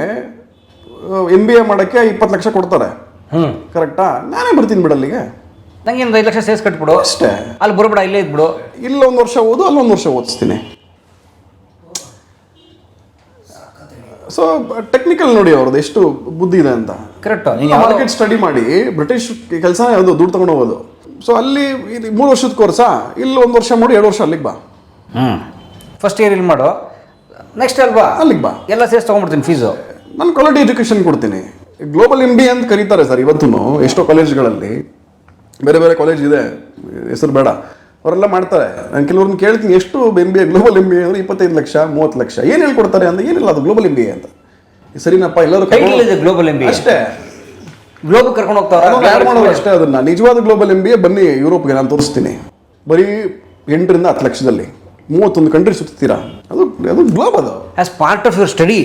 ಎಂ ಬಿ ಎ ಮಾಡೋಕ್ಕೆ ಇಪ್ಪತ್ತು ಲಕ್ಷ ಕೊಡ್ತಾರೆ. ಹ್ಮ್. ಕರೆಕ್ಟಾ ನಾನೇ ಬರ್ತೀನಿ ಬಿಡಲ್ಲಿಗೆ ನಂಗೆ ಒಂದು ಐದು ಲಕ್ಷ ಸೇರ್ಸ್ ಕಟ್ಬಿಡು. ಅಷ್ಟೇ. ಅಲ್ಲಿ ಬರ್ಬಿಡ ಇಲ್ಲೇ ಇದ್ಬಿಡು. ಇಲ್ಲ ಒಂದು ವರ್ಷ ಓದು ಅಲ್ಲೊಂದು ವರ್ಷ ಓದಿಸ್ತೀನಿ. ಸೊ ಟೆಕ್ನಿಕಲ್ ನೋಡಿ ಅವ್ರದ್ದು ಎಷ್ಟು ಬುದ್ಧಿ ಇದೆ ಅಂತ. ಕರೆಕ್ಟ್ ನೀನು ಯಾವ ಮಾರ್ಕೆಟ್ ಸ್ಟಡಿ ಮಾಡಿ ಬ್ರಿಟಿಷ್ ಕೆಲಸ ಅದು ದುಡ್ಡು ತಗೊಂಡು ಹೋಗೋದು. ಸೊ ಅಲ್ಲಿ ಮೂರು ವರ್ಷದ ಕೋರ್ಸಾ ಇಲ್ಲಿ ಒಂದು ವರ್ಷ ಮಾಡಿ ಎರಡು ವರ್ಷ ಅಲ್ಲಿಗೆ ಬಾ. ಹ್ಮ್. ಫಸ್ಟ್ ಇಯರ್ ಇಲ್ಲಿ ಮಾಡೋ. ನೆಕ್ಸ್ಟ್ ಅಲ್ವಾ ಅಲ್ಲಿಗೆ ಬಾ. ಎಲ್ಲ ಸೇರ್ಸ್ ತೊಗೊಂಡ್ಬಿಡ್ತೀನಿ ಫೀಸು ನಾನು ಕ್ವಾಲಿಟಿ ಎಜುಕೇಷನ್ ಕೊಡ್ತೀನಿ. ಗ್ಲೋಬಲ್ ಎಂ ಬಿ ಅಂತ ಕರೀತಾರೆ ಸರ್ ಇವತ್ತು ಎಷ್ಟೋ ಕಾಲೇಜ್ಗಳಲ್ಲಿ ಬೇರೆ ಬೇರೆ ಕಾಲೇಜ್ ಇದೆ ಹೆಸರು ಬೇಡ. ಅವರೆಲ್ಲ ಮಾಡ್ತಾರೆ. ನಾನು ಕೆಲವ್ರನ್ನ ಕೇಳ್ತೀನಿ ಎಷ್ಟು M B A global M B A ಅಂದರೆ ಇಪ್ಪತ್ತೈದು ಲಕ್ಷ ಮೂವತ್ತು ಲಕ್ಷ. ಏನು ಹೇಳ್ಕೊಡ್ತಾರೆ ಅಂತ ಏನಿಲ್ಲ ಅದು ಗ್ಲೋಬಲ್ ಎಂ ಬಿ ಎ ಅಂತ. ಸರಿನಪ್ಪ ಎಲ್ಲರೂ ಗ್ಲೋಬಲ್ ಎಂ ಬಿ ಅಷ್ಟೇ. ಗ್ಲೋಬಲ್ ಕರ್ಕೊಂಡು ಹೋಗ್ತಾರೆ ಆ್ಯಡ್ ಮಾಡೋದು ಅಷ್ಟೇ ಅದನ್ನು. ನಿಜವಾದ ಗ್ಲೋಬಲ್ ಎಂ ಬಿ ಎ ಬನ್ನಿ ಯುರೋಪ್ಗೆ ನಾನು ತೋರಿಸ್ತೀನಿ. ಬರೀ ಎಂಟರಿಂದ ಹತ್ತು ಲಕ್ಷದಲ್ಲಿ. ಮೂವತ್ತೊಂದು ಕಂಟ್ರಿ ಸುತ್ತೀರಾ ಅದು ಅದು ಗ್ಲೋಬ್ ಅದು. As part of your study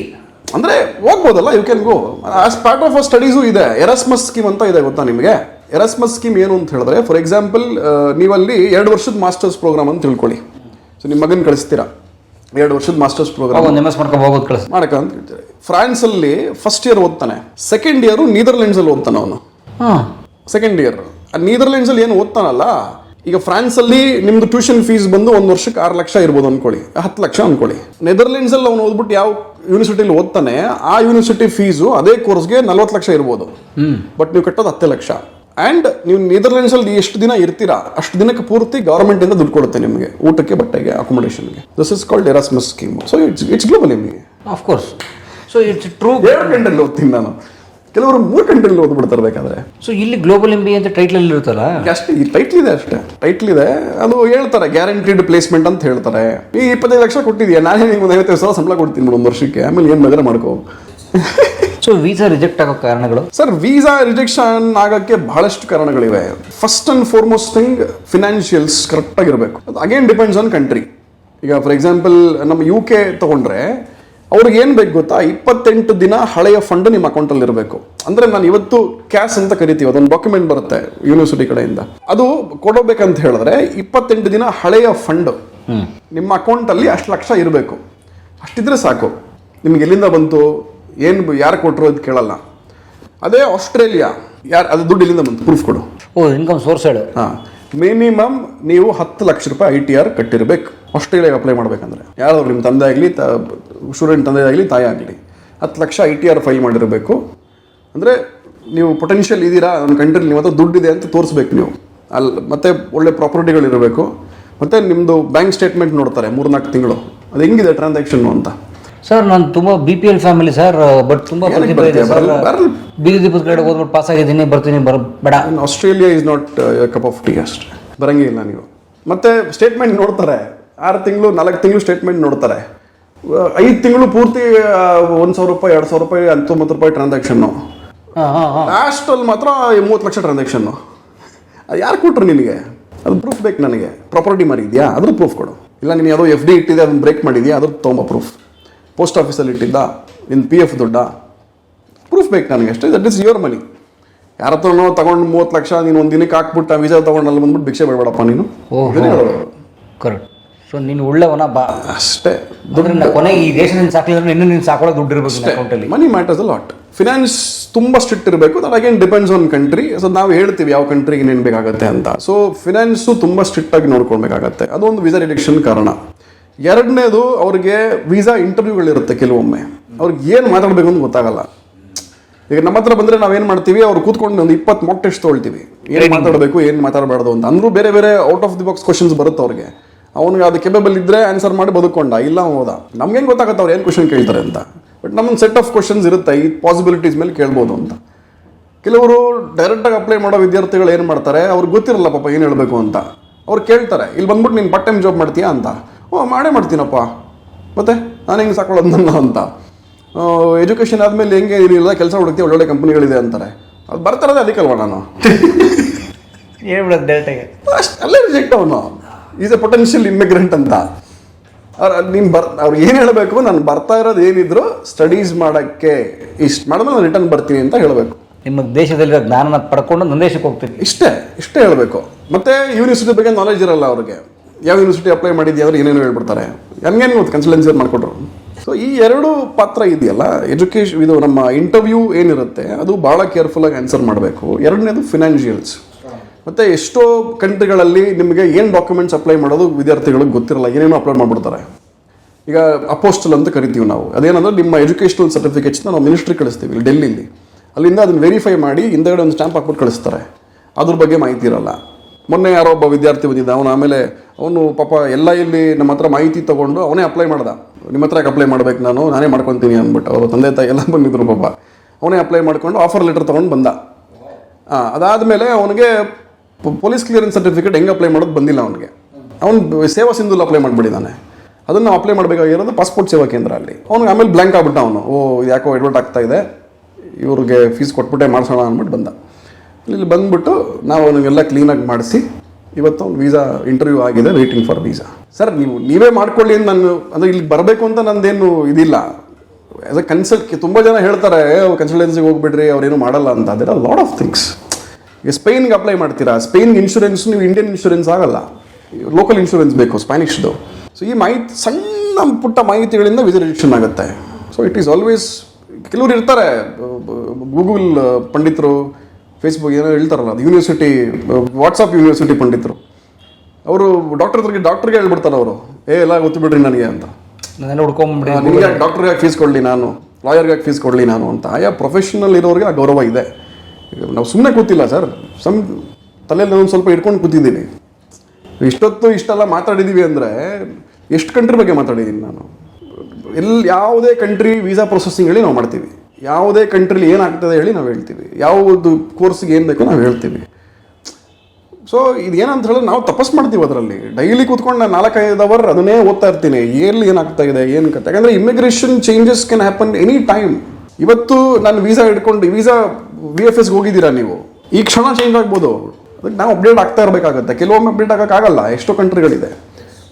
ಅಂದ್ರೆ ಹೋಗ್ಬೋದಲ್ಲ you can go as part of studies ಇದೆ. ಎರಸ್ಮಸ್ ಸ್ಕೀಮ್ ಅಂತ ಇದೆ ಗೊತ್ತಾ ನಿಮಗೆ? ಎರಸ್ಮಸ್ ಸ್ಕೀಮ್ ಏನು ಅಂತ ಹೇಳಿದ್ರೆ ಫಾರ್ ಎಕ್ಸಾಂಪಲ್ ನೀವಲ್ಲಿ ಎರಡು ವರ್ಷದ ಮಾಸ್ಟರ್ಸ್ ಪ್ರೋಗ್ರಾಮ್ ಅಂತ ತಿಳ್ಕೊಳ್ಳಿ. ಸೊ ನಿಮ್ಮ ಮಗನ ಕಳಿಸ್ತೀರಾ? ಎರಡು ವರ್ಷದ ಮಾಸ್ಟರ್ಸ್ ಪ್ರೋಗ್ರಾಮ್ ಎಂ ಎಸ್ ಹೋಗೋದು ಕಳಿಸ್ ಮಾಡಕ ಅಂತ ಹೇಳ್ತಾರೆ. ಫ್ರಾನ್ಸಲ್ಲಿ ಫಸ್ಟ್ ಇಯರ್ ಓದ್ತಾನೆ. ಸೆಕೆಂಡ್ ಇಯರು ನೀದರ್ಲೆಂಡ್ಸಲ್ಲಿ ಓದ್ತಾನೆ ಅವನು. ಸೆಕೆಂಡ್ ಇಯರ್ ನೀದರ್ಲೆಂಡ್ಸಲ್ಲಿ ಏನು ಓದ್ತಾನಲ್ಲ? ಈಗ ಫ್ರಾನ್ಸಲ್ಲಿ ನಿಮ್ದು ಟ್ಯೂಷನ್ ಫೀಸ್ ಬಂದು ಒಂದು ವರ್ಷಕ್ಕೆ ಆರು ಲಕ್ಷ ಇರ್ಬೋದು ಅನ್ಕೊಳ್ಳಿ ಹತ್ತು ಲಕ್ಷ ಅನ್ಕೊಳ್ಳಿ. ನೆದರ್ಲೆಂಡ್ಸಲ್ಲಿ ಅವ್ನು ಓದ್ಬಿಟ್ಟು ಯಾವ ಯೂನಿವರ್ಸಿಟಿಲಿ ಓದ್ತಾನೆ ಆ ಯೂನಿವರ್ಸಿಟಿ ಫೀಸು ಅದೇ ಕೋರ್ಸ್ಗೆ ನಲ್ವತ್ತು ಲಕ್ಷ ಇರ್ಬೋದು. ಬಟ್ ನೀವು ಕಟ್ಟೋದು ಹತ್ತು ಲಕ್ಷ. ಆ್ಯಂಡ್ ನೀವು ನೆದರ್ಲೆಂಡ್ಸಲ್ಲಿ ಎಷ್ಟು ದಿನ ಇರ್ತೀರಾ ಅಷ್ಟು ದಿನಕ್ಕೆ ಪೂರ್ತಿ ಗೌರ್ಮೆಂಟಿಂದ ದುಡ್ಡು ಕೊಡುತ್ತೆ ನಿಮಗೆ ಊಟಕ್ಕೆ ಬಟ್ಟೆಗೆ ಅಕೊಮಡೇಷನ್ಗೆ this is called Erasmus scheme so it's it's global ನಿಮಗೆ. Of course so it's true ಎರಡು ಗಂಟೆಲ್ಲಿ ಓದ್ತೀನಿ ನಾನು. ಕೆಲವರು ಮೂರು ಗಂಟೆಲ್ಲಿ ಓದ್ಬಿಡ್ತಾರೆ ಬೇಕಾದ್ರೆ. ಸೊ ಇಲ್ಲಿ ಗ್ಲೋಬಲ್ ಎಂ ಬಿ ಅಂತ ಟೈಟ್ಲಲ್ಲಿ ಇರುತ್ತಲ್ಲ? ಅಷ್ಟೇ ಈ ಟೈಟ್ಲ್ ಇದೆ ಅಷ್ಟೇ. ಟೈಟ್ಲ್ ಇದೆ ಅದು ಹೇಳ್ತಾರೆ ಗ್ಯಾರಂಟಿಡ್ ಪ್ಲೇಸ್ಮೆಂಟ್ ಅಂತ ಹೇಳ್ತಾರೆ. ಈ ಇಪ್ಪತ್ತೈದು ಲಕ್ಷ ಕೊಟ್ಟಿದ್ಯಾ? ನಾನೇ ನಿಮ್ಗೆ ಒಂದು ಐವತ್ತೈದು ಸಾವಿರ ಸಂಬಳ ಕೊಡ್ತೀನಿ ಬಿಡು ಒಂದು ವರ್ಷಕ್ಕೆ. ಆಮೇಲೆ ಏನು ಬೇಕಾದ್ರೆ ಮಾಡ್ಕೋ? ಸೊ ವೀಸಾ ರಿಜೆಕ್ಟ್ ಆಗೋ ಕಾರಣಗಳು? ಸರ್ ವೀಸಾ ರಿಜೆಕ್ಷನ್ ಆಗಕ್ಕೆ ಬಹಳಷ್ಟು ಕಾರಣಗಳಿವೆ. First and foremost thing financials ಕರೆಕ್ಟಾಗಿರಬೇಕು ಅದು ಅಗೇನ್ ಡಿಪೆಂಡ್ಸ್ ಆನ್ ಕಂಟ್ರಿ ಈಗ ಫಾರ್ ಎಕ್ಸಾಂಪಲ್ ನಮ್ಮ ಯು ಕೆ ತಗೊಂಡ್ರೆ ಅವ್ರಿಗೆ ಏನು ಬೇಕು ಗೊತ್ತಾ? ಇಪ್ಪತ್ತೆಂಟು ದಿನ ಹಳೆಯ ಫಂಡ್ ನಿಮ್ಮ ಅಕೌಂಟಲ್ಲಿ ಇರಬೇಕು. ಅಂದರೆ ನಾನು ಇವತ್ತು ಕ್ಯಾಶ್ ಅಂತ ಕರಿತೀವಿ ಅದೊಂದು ಡಾಕ್ಯುಮೆಂಟ್ ಬರುತ್ತೆ ಯೂನಿವರ್ಸಿಟಿ ಕಡೆಯಿಂದ. ಅದು ಕೊಡಬೇಕಂತ ಹೇಳಿದ್ರೆ ಇಪ್ಪತ್ತೆಂಟು ದಿನ ಹಳೆಯ ಫಂಡ್ ನಿಮ್ಮ ಅಕೌಂಟಲ್ಲಿ ಅಷ್ಟು ಲಕ್ಷ ಇರಬೇಕು. ಅಷ್ಟಿದ್ರೆ ಸಾಕು. ನಿಮ್ಗೆ ಎಲ್ಲಿಂದ ಬಂತು? ಏನು ಯಾರು ಕೊಟ್ಟರು ಅಂತ ಕೇಳಲ್ಲ. ಅದೇ ಆಸ್ಟ್ರೇಲಿಯಾ. ಯಾರು ಅದು ದುಡ್ಡು ಇಲ್ಲಿಂದ ಬಂತು? ಪ್ರೂಫ್ ಕೊಡು. ಓ ಇನ್ಕಮ್ ಸೋರ್ಸ್ ಹೇಳು. ಹಾಂ. ಮಿನಿಮಮ್ ನೀವು ಹತ್ತು ಲಕ್ಷ ರೂಪಾಯಿ ಐ ಟಿ ಆರ್ ಕಟ್ಟಿರ್ಬೇಕು. ಆಸ್ಟ್ರೇಲಿಯಾಗೆ ಅಪ್ಲೈ ಮಾಡಬೇಕಂದ್ರೆ. ಯಾರೋ ನಿಮ್ಮ ತಂದೆ ಆಗಲಿ ತ ಸ್ಟೂಡೆಂಟ್ ತಂದೆ ಆಗಲಿ ತಾಯಿ ಆಗಲಿ ಹತ್ತು lakh I T R file ಮಾಡಿರಬೇಕು. ಅಂದರೆ ನೀವು ಪೊಟೆನ್ಷಿಯಲ್ ಇದ್ದೀರಾ ನನ್ನ ಕಂಟ್ರಿಲಿ ನಿಮ್ಮ ಹತ್ರ ದುಡ್ಡಿದೆ ಅಂತ ತೋರಿಸ್ಬೇಕು ನೀವು. ಅಲ್ಲಿ ಮತ್ತೆ ಒಳ್ಳೆ ಪ್ರಾಪರ್ಟಿಗಳಿರಬೇಕು ಮತ್ತು ನಿಮ್ಮದು ಬ್ಯಾಂಕ್ ಸ್ಟೇಟ್ಮೆಂಟ್ ನೋಡ್ತಾರೆ ಮೂರ್ನಾಲ್ಕು ತಿಂಗಳು. ಅದು ಹೆಂಗಿದೆ ಟ್ರಾನ್ಸಾಕ್ಷನ್ನು ಅಂತ? ಸರ್ ನಾನು ತುಂಬ B P L family sir but ತುಂಬ ಪ್ರತಿಭೆ ಇದೆ? ಸರ್. ಬೀದಿ ದೀಪದ ಕಡೆ ಹೋದ್ಬಿಟ್ಟು ಪಾಸ್ ಆಗಿದ್ದೀನಿ ಬರ್ತೀನಿ ಬರ ಬೇಡ. Australia is not cup of tea ಅಷ್ಟೇ. ಬರಂಗೇ ಇಲ್ಲ ನೀವು. ಮತ್ತೆ ಸ್ಟೇಟ್ಮೆಂಟ್ ನೋಡ್ತಾರೆ. ಆರು ತಿಂಗಳು ನಾಲ್ಕು ತಿಂಗಳು ಸ್ಟೇಟ್ಮೆಂಟ್ ನೋಡ್ತಾರೆ. ಐದು ತಿಂಗಳು ಪೂರ್ತಿ ಒಂದು ಸಾವಿರ ರೂಪಾಯಿ ಎರಡು ಸಾವಿರ ರೂಪಾಯಿ ಹತ್ತೊಂಬತ್ತು ರೂಪಾಯಿ ಟ್ರಾನ್ಸಾಕ್ಷನ್ನು ಲಾಸ್ಟಲ್ಲಿ ಮಾತ್ರ ಮೂವತ್ತು ಲಕ್ಷ ಟ್ರಾನ್ಸಾಕ್ಷನ್ನು ಅದು ಯಾರು ಕೊಟ್ರು ನಿನಗೆ? ಅದು ಪ್ರೂಫ್ ಬೇಕು ನನಗೆ. ಪ್ರಾಪರ್ಟಿ ಮಾರಿದ್ಯಾ ಅದ್ರ ಪ್ರೂಫ್ ಕೊಡು. ಇಲ್ಲ ನೀನು ಯಾವುದೋ ಎಫ್ ಡಿ ಇಟ್ಟಿದೆ ಅದನ್ನು ಬ್ರೇಕ್ ಮಾಡಿದ್ಯಾ ಅದ್ರ ತೊಗೊಂಬ ಪ್ರೂಫ್ ಪೋಸ್ಟ್ ಆಫೀಸಲ್ಲಿ ಇಟ್ಟಿದ್ದ ನಿನ್ನ ಪಿ ಎಫ್ ದುಡ್ಡ. ಪ್ರೂಫ್ ಬೇಕು ನನಗೆ ಅಷ್ಟೇ. ದಟ್ ಇಸ್ ಯುವರ್ ಮನಿ ಯಾರ ಹತ್ರನೋ ತಗೊಂಡು ಮೂವತ್ತು ಲಕ್ಷ ನೀನು ಒಂದು ದಿನಕ್ಕೆ ಹಾಕ್ಬಿಟ್ಟು ವೀಸಾ ತೊಗೊಂಡು ಅಲ್ಲಿ ಬಂದ್ಬಿಟ್ಟು ಭಿಕ್ಷೆ ಬೇಡಬೇಡಪ್ಪ ನೀನು. ಕರೆಕ್ಟ್ ಸೊ ನೀನು ಒಳ್ಳೆವನ ಬಾ. ಅಷ್ಟೇ. ದುಡ್ಡು ಕೊನೆಗೆ ಈ ನಿನ್ ಸಾಕಿದ್ರೆ ಇನ್ನೂ ನೀನು ಸಾಕೊಳ್ಳೋ ದುಡ್ಡು ಇರಬೇಕು ಅಕೌಂಟಲ್ಲಿ money matters a lot finance ತುಂಬಾ ಸ್ಟ್ರಿಕ್ಟ್ ಇರಬೇಕು that again depends on country so ನಾವು ಹೇಳ್ತೀವಿ ಯಾವ ಕಂಟ್ರಿಗೆ ಏನೇನು ಬೇಕಾಗುತ್ತೆ ಅಂತ. ಸೊ ಫಿನಾನ್ಸು ತುಂಬಾ ಸ್ಟ್ರಿಕ್ಟ್ ಆಗಿ ನೋಡ್ಕೊಳ್ಬೇಕಾಗತ್ತೆ. ಅದೊಂದು ವೀಸಾ ರಿಡಕ್ಷನ್ ಕಾರಣ. ಎರಡನೇದು ಅವ್ರಿಗೆ ವೀಸಾ ಇಂಟರ್ವ್ಯೂಗಳಿರುತ್ತೆ ಕೆಲವೊಮ್ಮೆ. ಅವ್ರಿಗೆ ಏನು ಮಾತಾಡಬೇಕು ಅಂತ ಗೊತ್ತಾಗಲ್ಲ. ಈಗ ನಮ್ಮ ಹತ್ರ ಬಂದರೆ ನಾವೇನು ಮಾಡ್ತೀವಿ ಅವ್ರು ಕೂತ್ಕೊಂಡು ಒಂದು ಇಪ್ಪತ್ತು ಮಾಕ್ ಟೆಸ್ಟ್ ತೊಳ್ತೀವಿ ಏನು ಮಾತಾಡಬೇಕು ಏನು ಮಾತಾಡಬಾರ್ದು ಅಂತ. ಅಂದ್ರೂ ಬೇರೆ ಬೇರೆ out of the box questions ಬರುತ್ತೆ ಅವ್ರಿಗೆ. ಅವ್ನಿಗೆ ಅದು ಕೆಪಬಲ್ ಇದ್ದರೆ ಆನ್ಸರ್ ಮಾಡಿ ಬದುಕೊಂಡ. ಇಲ್ಲ ಹೋದ. ನಮ್ಗೇನು ಗೊತ್ತಾಗುತ್ತೆ ಅವ್ರು ಏನು ಕ್ವಶನ್ ಕೇಳ್ತಾರೆ ಅಂತ. ಬಟ್ ನಮ್ಮೊಂದು ಸೆಟ್ ಆಫ್ ಕ್ವಶನ್ಸ್ ಇರುತ್ತೆ. ಈ ಪಾಸಿಬಿಲಿಟೀಸ್ ಮೇಲೆ ಕೇಳ್ಬೋದು ಅಂತ. ಕೆಲವರು ಡೈರೆಕ್ಟಾಗಿ ಅಪ್ಲೈ ಮಾಡೋ ವಿದ್ಯಾರ್ಥಿಗಳು ಏನು ಮಾಡ್ತಾರೆ? ಅವ್ರಿಗೆ ಗೊತ್ತಿರಲ್ಲ ಪಾಪ ಏನು ಹೇಳಬೇಕು ಅಂತ. ಅವ್ರು ಕೇಳ್ತಾರೆ ಇಲ್ಲಿ ಬಂದ್ಬಿಟ್ಟು ನೀನು ಪಾರ್ಟ್ ಟೈಮ್ ಜಾಬ್ ಮಾಡ್ತೀಯಾ? ಅಂತ. ಓ ಮಾಡೇ ಮಾಡ್ತೀನಪ್ಪ. ಮತ್ತೆ? ನಾನು ಹೆಂಗೆ ಸಾಕೊಳ್ಳೋದು ನನ್ನ? ಅಂತ. ಎಜುಕೇಷನ್ ಆದಮೇಲೆ ಹೆಂಗೆ ಏನಿಲ್ಲ ಕೆಲಸ ಹುಡುಕ್ತೀವಿ ಒಳ್ಳೊಳ್ಳೆ ಕಂಪ್ನಿಗಳಿದೆ ಅಂತಾರೆ. ಅದು ಬರ್ತಾರದೇ ಅದಕ್ಕಲ್ವ ನಾನು? ಅಷ್ಟು ಅಲ್ಲೇ ರಿಜೆಕ್ಟ್ ಅವನು. ಈಸ್ ಎ ಪೊಟೆನ್ಷಿಯಲ್ ಇಮ್ಮಿಗ್ರೆಂಟ್ ಅಂತ. ಅವ್ರು ನಿಮ್ಮ ಬರ್ ಅವ್ರು ಏನು ಹೇಳಬೇಕು? ನಾನು ಬರ್ತಾ ಇರೋದು ಏನಿದ್ರು ಸ್ಟಡೀಸ್ ಮಾಡೋಕ್ಕೆ ಇಷ್ಟು ಮಾಡಿದ್ರೆ ನಾನು ರಿಟರ್ನ್ ಬರ್ತೀನಿ ಅಂತ ಹೇಳಬೇಕು. ನಿಮ್ಮ ದೇಶದಲ್ಲಿರೋ ಜ್ಞಾನನ ಪಡ್ಕೊಂಡು ನನ್ನ ದೇಶಕ್ಕೆ ಹೋಗ್ತೀನಿ. ಇಷ್ಟೇ ಇಷ್ಟೇ ಹೇಳಬೇಕು. ಮತ್ತೆ ಯೂನಿವರ್ಸಿಟಿ ಬಗ್ಗೆ ನಾಲೆಜ್ ಇರಲ್ಲ ಅವ್ರಿಗೆ. ಯಾವ ಯೂನಿವರ್ಸಿಟಿ ಅಪ್ಲೈ ಮಾಡಿದ್ಯಾ ಅಂದ್ರೆ ಏನೇನು ಹೇಳ್ಬಿಡ್ತಾರೆ. ನನ್ಗೇನು ಗೊತ್ತು ಕನ್ಸಲ್ಟೆನ್ಸಿ ಮಾಡಿಕೊಟ್ರು. ಸೊ ಈ ಎರಡು ಪಾತ್ರ ಇದೆಯಲ್ಲ ಎಜುಕೇಶನ್ ಇದು ನಮ್ಮ ಇಂಟರ್ವ್ಯೂ ಏನಿರುತ್ತೆ ಅದು ಭಾಳ ಕೇರ್ಫುಲ್ಲಾಗಿ ಆನ್ಸರ್ ಮಾಡಬೇಕು. ಎರಡನೇದು ಫಿನಾನ್ಷಿಯಲ್ಸ್ ಮತ್ತು ಎಷ್ಟೋ ಕಂಟ್ರಿಗಳಲ್ಲಿ ನಿಮಗೆ ಏನು ಡಾಕ್ಯುಮೆಂಟ್ಸ್ ಅಪ್ಲೈ ಮಾಡೋದು ವಿದ್ಯಾರ್ಥಿಗಳಿಗೆ ಗೊತ್ತಿರಲ್ಲ, ಏನೇನೋ ಅಪ್ಲೋಡ್ ಮಾಡಿಬಿಡ್ತಾರೆ. ಈಗ ಅಪೋಸ್ಟಲ್ ಅಂತ ಕರಿತೀವಿ ನಾವು. ಅದೇನಂದ್ರೆ ನಿಮ್ಮ ಎಜುಕೇಷನಲ್ ಸರ್ಟಿಫಿಕೇಟ್ಸ್ನ ನಾವು ಮಿನಿಸ್ಟ್ರಿ ಕಳಿಸ್ತೀವಿ, ಇಲ್ಲಿ ಡೆಲ್ಲಿಲಿ. ಅಲ್ಲಿಂದ ಅದನ್ನ ವೆರಿಫೈ ಮಾಡಿ ಹಿಂದೆಗಡೆ ಒಂದು ಸ್ಟ್ಯಾಂಪ್ ಹಾಕ್ಬಿಟ್ಟು ಕಳಿಸ್ತಾರೆ. ಅದ್ರ ಬಗ್ಗೆ ಮಾಹಿತಿ ಇರಲ್ಲ. ಮೊನ್ನೆ ಯಾರೋ ಒಬ್ಬ ವಿದ್ಯಾರ್ಥಿ ಬಂದಿದ್ದ, ಅವನು ಆಮೇಲೆ ಅವನು ಪಾಪ ಎಲ್ಲ ಇಲ್ಲಿ ನಮ್ಮ ಹತ್ರ ಮಾಹಿತಿ ತೊಗೊಂಡು ಅವನೇ ಅಪ್ಲೈ ಮಾಡ್ದ. ನಿಮ್ಮ ಹತ್ರ ಅಪ್ಲೈ ಮಾಡ್ಬೇಕು ನಾನು? ನಾನೇ ಮಾಡ್ಕೊತೀನಿ ಅಂದ್ಬಿಟ್ಟು. ಅವರು ತಂದೆ ತಾಯಿ ಎಲ್ಲ ಬಂದಿದ್ರು ಪಾಪ. ಅವನೇ ಅಪ್ಲೈ ಮಾಡ್ಕೊಂಡು ಆಫರ್ ಲೆಟರ್ ತೊಗೊಂಡು ಬಂದ. ಅದಾದಮೇಲೆ ಅವನಿಗೆ ಪೊಲೀಸ್ ಕ್ಲಿಯರೆನ್ಸ್ ಸರ್ಟಿಫಿಕೇಟ್ ಹೆಂಗೆ ಅಪ್ಲೈ ಮಾಡೋದು ಬಂದಿಲ್ಲ ಅವನಿಗೆ. ಅವನು ಸೇವಾ ಸಿಂಧುಲ್ ಅಪ್ಲೈ ಮಾಡಿಬಿಟ್ಟಿದ್ದಾನೆ ಅದನ್ನು ನಾವು ಅಪ್ಲೈ ಮಾಡಬೇಕಾಗಿರೋದು ಪಾಸ್ಪೋರ್ಟ್ ಸೇವಾ ಕೇಂದ್ರ ಅಲ್ಲಿ. ಅವ್ನಿಗೆ ಆಮೇಲೆ ಬ್ಲ್ಯಾಂಕ್ ಆಗ್ಬಿಟ್ಟ ಅವನು. ಓ ಯಾಕೋ ಎಡ್ವರ್ಟ್ ಆಗ್ತಾ ಇದೆ. ಇವ್ರಿಗೆ ಫೀಸ್ ಕೊಟ್ಬಿಟ್ಟೆ ಮಾಡಿಸೋಣ ಅಂದ್ಬಿಟ್ಟು ಬಂದ. ಇಲ್ಲಿ ಬಂದ್ಬಿಟ್ಟು ನಾವು ಅವನಿಗೆಲ್ಲ ಕ್ಲೀನಾಗಿ ಮಾಡಿಸಿ, ಇವತ್ತು ಅವ್ನು ವೀಸಾ ಇಂಟರ್ವ್ಯೂ ಆಗಿದೆ ವೇಟಿಂಗ್ ಫಾರ್ ವೀಸಾ ಸರ್ ನೀವು, ನೀವೇ ಮಾಡ್ಕೊಳ್ಳಿ ಅಂತ ನಾನು, ಅಂದರೆ ಇಲ್ಲಿ ಬರಬೇಕು ಅಂತ ನಂದೇನು ಇದಿಲ್ಲ. ಆ್ಯಸ್ ಅ ಕನ್ಸಲ್ಟ್ ತುಂಬ ಜನ ಹೇಳ್ತಾರೆ ಕನ್ಸಲ್ಟೆನ್ಸಿಗೆ ಹೋಗ್ಬಿಡ್ರಿ, ಅವ್ರೇನು ಮಾಡಲ್ಲ ಅಂತ. ಅದೆಲ್ಲ ಲಾಟ್ ಆಫ್ ಥಿಂಗ್ಸ್ ಈಗ ಸ್ಪೇನ್ಗೆ ಅಪ್ಲೈ ಮಾಡ್ತೀರಾ? ಸ್ಪೇನ್ಗೆ ಇನ್ಶೂರೆನ್ಸ್ ನೀವು ಇಂಡಿಯನ್ ಇನ್ಶೂರೆನ್ಸ್ ಆಗಲ್ಲ. ಲೋಕಲ್ ಇನ್ಶೂರೆನ್ಸ್ ಬೇಕು ಸ್ಪ್ಯಾನಿಷ್ದು ಸೊ ಈ ಮಾಹಿತಿ ಸಣ್ಣ ಪುಟ್ಟ ಮಾಹಿತಿಗಳಿಂದ ವಿಸಾ ಆಗುತ್ತೆ. ಸೊ ಇಟ್ ಈಸ್ ಆಲ್ವೇಸ್ ಕೆಲವರು ಇರ್ತಾರೆ ಗೂಗಲ್ ಪಂಡಿತರು ಫೇಸ್ಬುಕ್ ಏನೋ ಹೇಳ್ತಾರಲ್ಲ ಅದು ಯೂನಿವರ್ಸಿಟಿ ವಾಟ್ಸಪ್ ಯೂನಿವರ್ಸಿಟಿ ಪಂಡಿತರು. ಅವರು ಡಾಕ್ಟರ್ ಹತ್ರಗೆ ಡಾಕ್ಟರ್ಗೆ ಹೇಳ್ಬಿಡ್ತಾರೆ ಅವರು. ಏ ಎಲ್ಲ ಗೊತ್ತು ಬಿಡ್ರಿ ನನಗೆ ಅಂತ. ನಾನೆಲ್ಲ ಹುಡ್ಕೊಂಬಿಡಿ ನಿಮಗೆ ಡಾಕ್ಟರ್ಗೆ ಫೀಸ್ ಕೊಡಲಿ ನಾನು? ಲಾಯರ್ಗೆ ಫೀಸ್ ಕೊಡಲಿ ನಾನು? ಅಂತ. ಆಯಾ ಪ್ರೊಫೆಷನಲ್ ಇರೋರಿಗೆ ಆ ಗೌರವ ಇದೆ. ನಾವು ಸುಮ್ಮನೆ ಕೂತಿಲ್ಲ ಸರ್. ಸಮ್ ತಲೆಯಲ್ಲಿ ಒಂದು ಸ್ವಲ್ಪ ಇಟ್ಕೊಂಡು ಕೂತಿದ್ದೀನಿ. ಇಷ್ಟೊತ್ತು ಇಷ್ಟೆಲ್ಲ ಮಾತಾಡಿದ್ದೀವಿ ಅಂದರೆ ಎಷ್ಟು ಕಂಟ್ರಿ ಬಗ್ಗೆ ಮಾತಾಡಿದ್ದೀನಿ ನಾನು? ಎಲ್ಲಿ ಯಾವುದೇ ಕಂಟ್ರಿ ವೀಸಾ ಪ್ರೊಸೆಸಿಂಗ್ ಹೇಳಿ ನಾವು ಮಾಡ್ತೀವಿ. ಯಾವುದೇ ಕಂಟ್ರಿಲಿ ಏನಾಗ್ತದೆ ಹೇಳಿ ನಾವು ಹೇಳ್ತೀವಿ. ಯಾವುದು ಕೋರ್ಸ್ಗೆ ಏನು ಬೇಕೋ ನಾವು ಹೇಳ್ತೀವಿ. ಸೊ ಇದು ಏನಂತ ಹೇಳಿದ್ರೆ ನಾವು ತಪಸ್ ಮಾಡ್ತೀವಿ ಅದರಲ್ಲಿ. ಡೈಲಿ ಕೂತ್ಕೊಂಡು ನಾನು ನಾಲ್ಕೈದು ಅವರ್ ಅದನ್ನೇ ಓದ್ತಾ ಇರ್ತೀನಿ. ಎಲ್ಲಿ ಏನಾಗ್ತಾ ಇದೆ, ಏನು ಕತೆ. ಯಾಕಂದರೆ immigration changes can happen any time ಇವತ್ತು ನಾನು ವೀಸಾ ಹಿಡ್ಕೊಂಡು ವೀಸಾ ವಿ ಎಫ್ ಎಸ್ಗೆ ಹೋಗಿದ್ದೀರಾ ನೀವು? ಈ ಕ್ಷಣ ಚೇಂಜ್ ಆಗ್ಬೋದು. ಅದಕ್ಕೆ ನಾವು ಅಪ್ಡೇಟ್ ಆಗ್ತಾ ಇರಬೇಕಾಗುತ್ತೆ. ಕೆಲವೊಮ್ಮೆ ಅಪ್ಡೇಟ್ ಆಗೋಕ್ಕಾಗಲ್ಲ ಎಷ್ಟೋ ಕಂಟ್ರಿಗಳಿದೆ.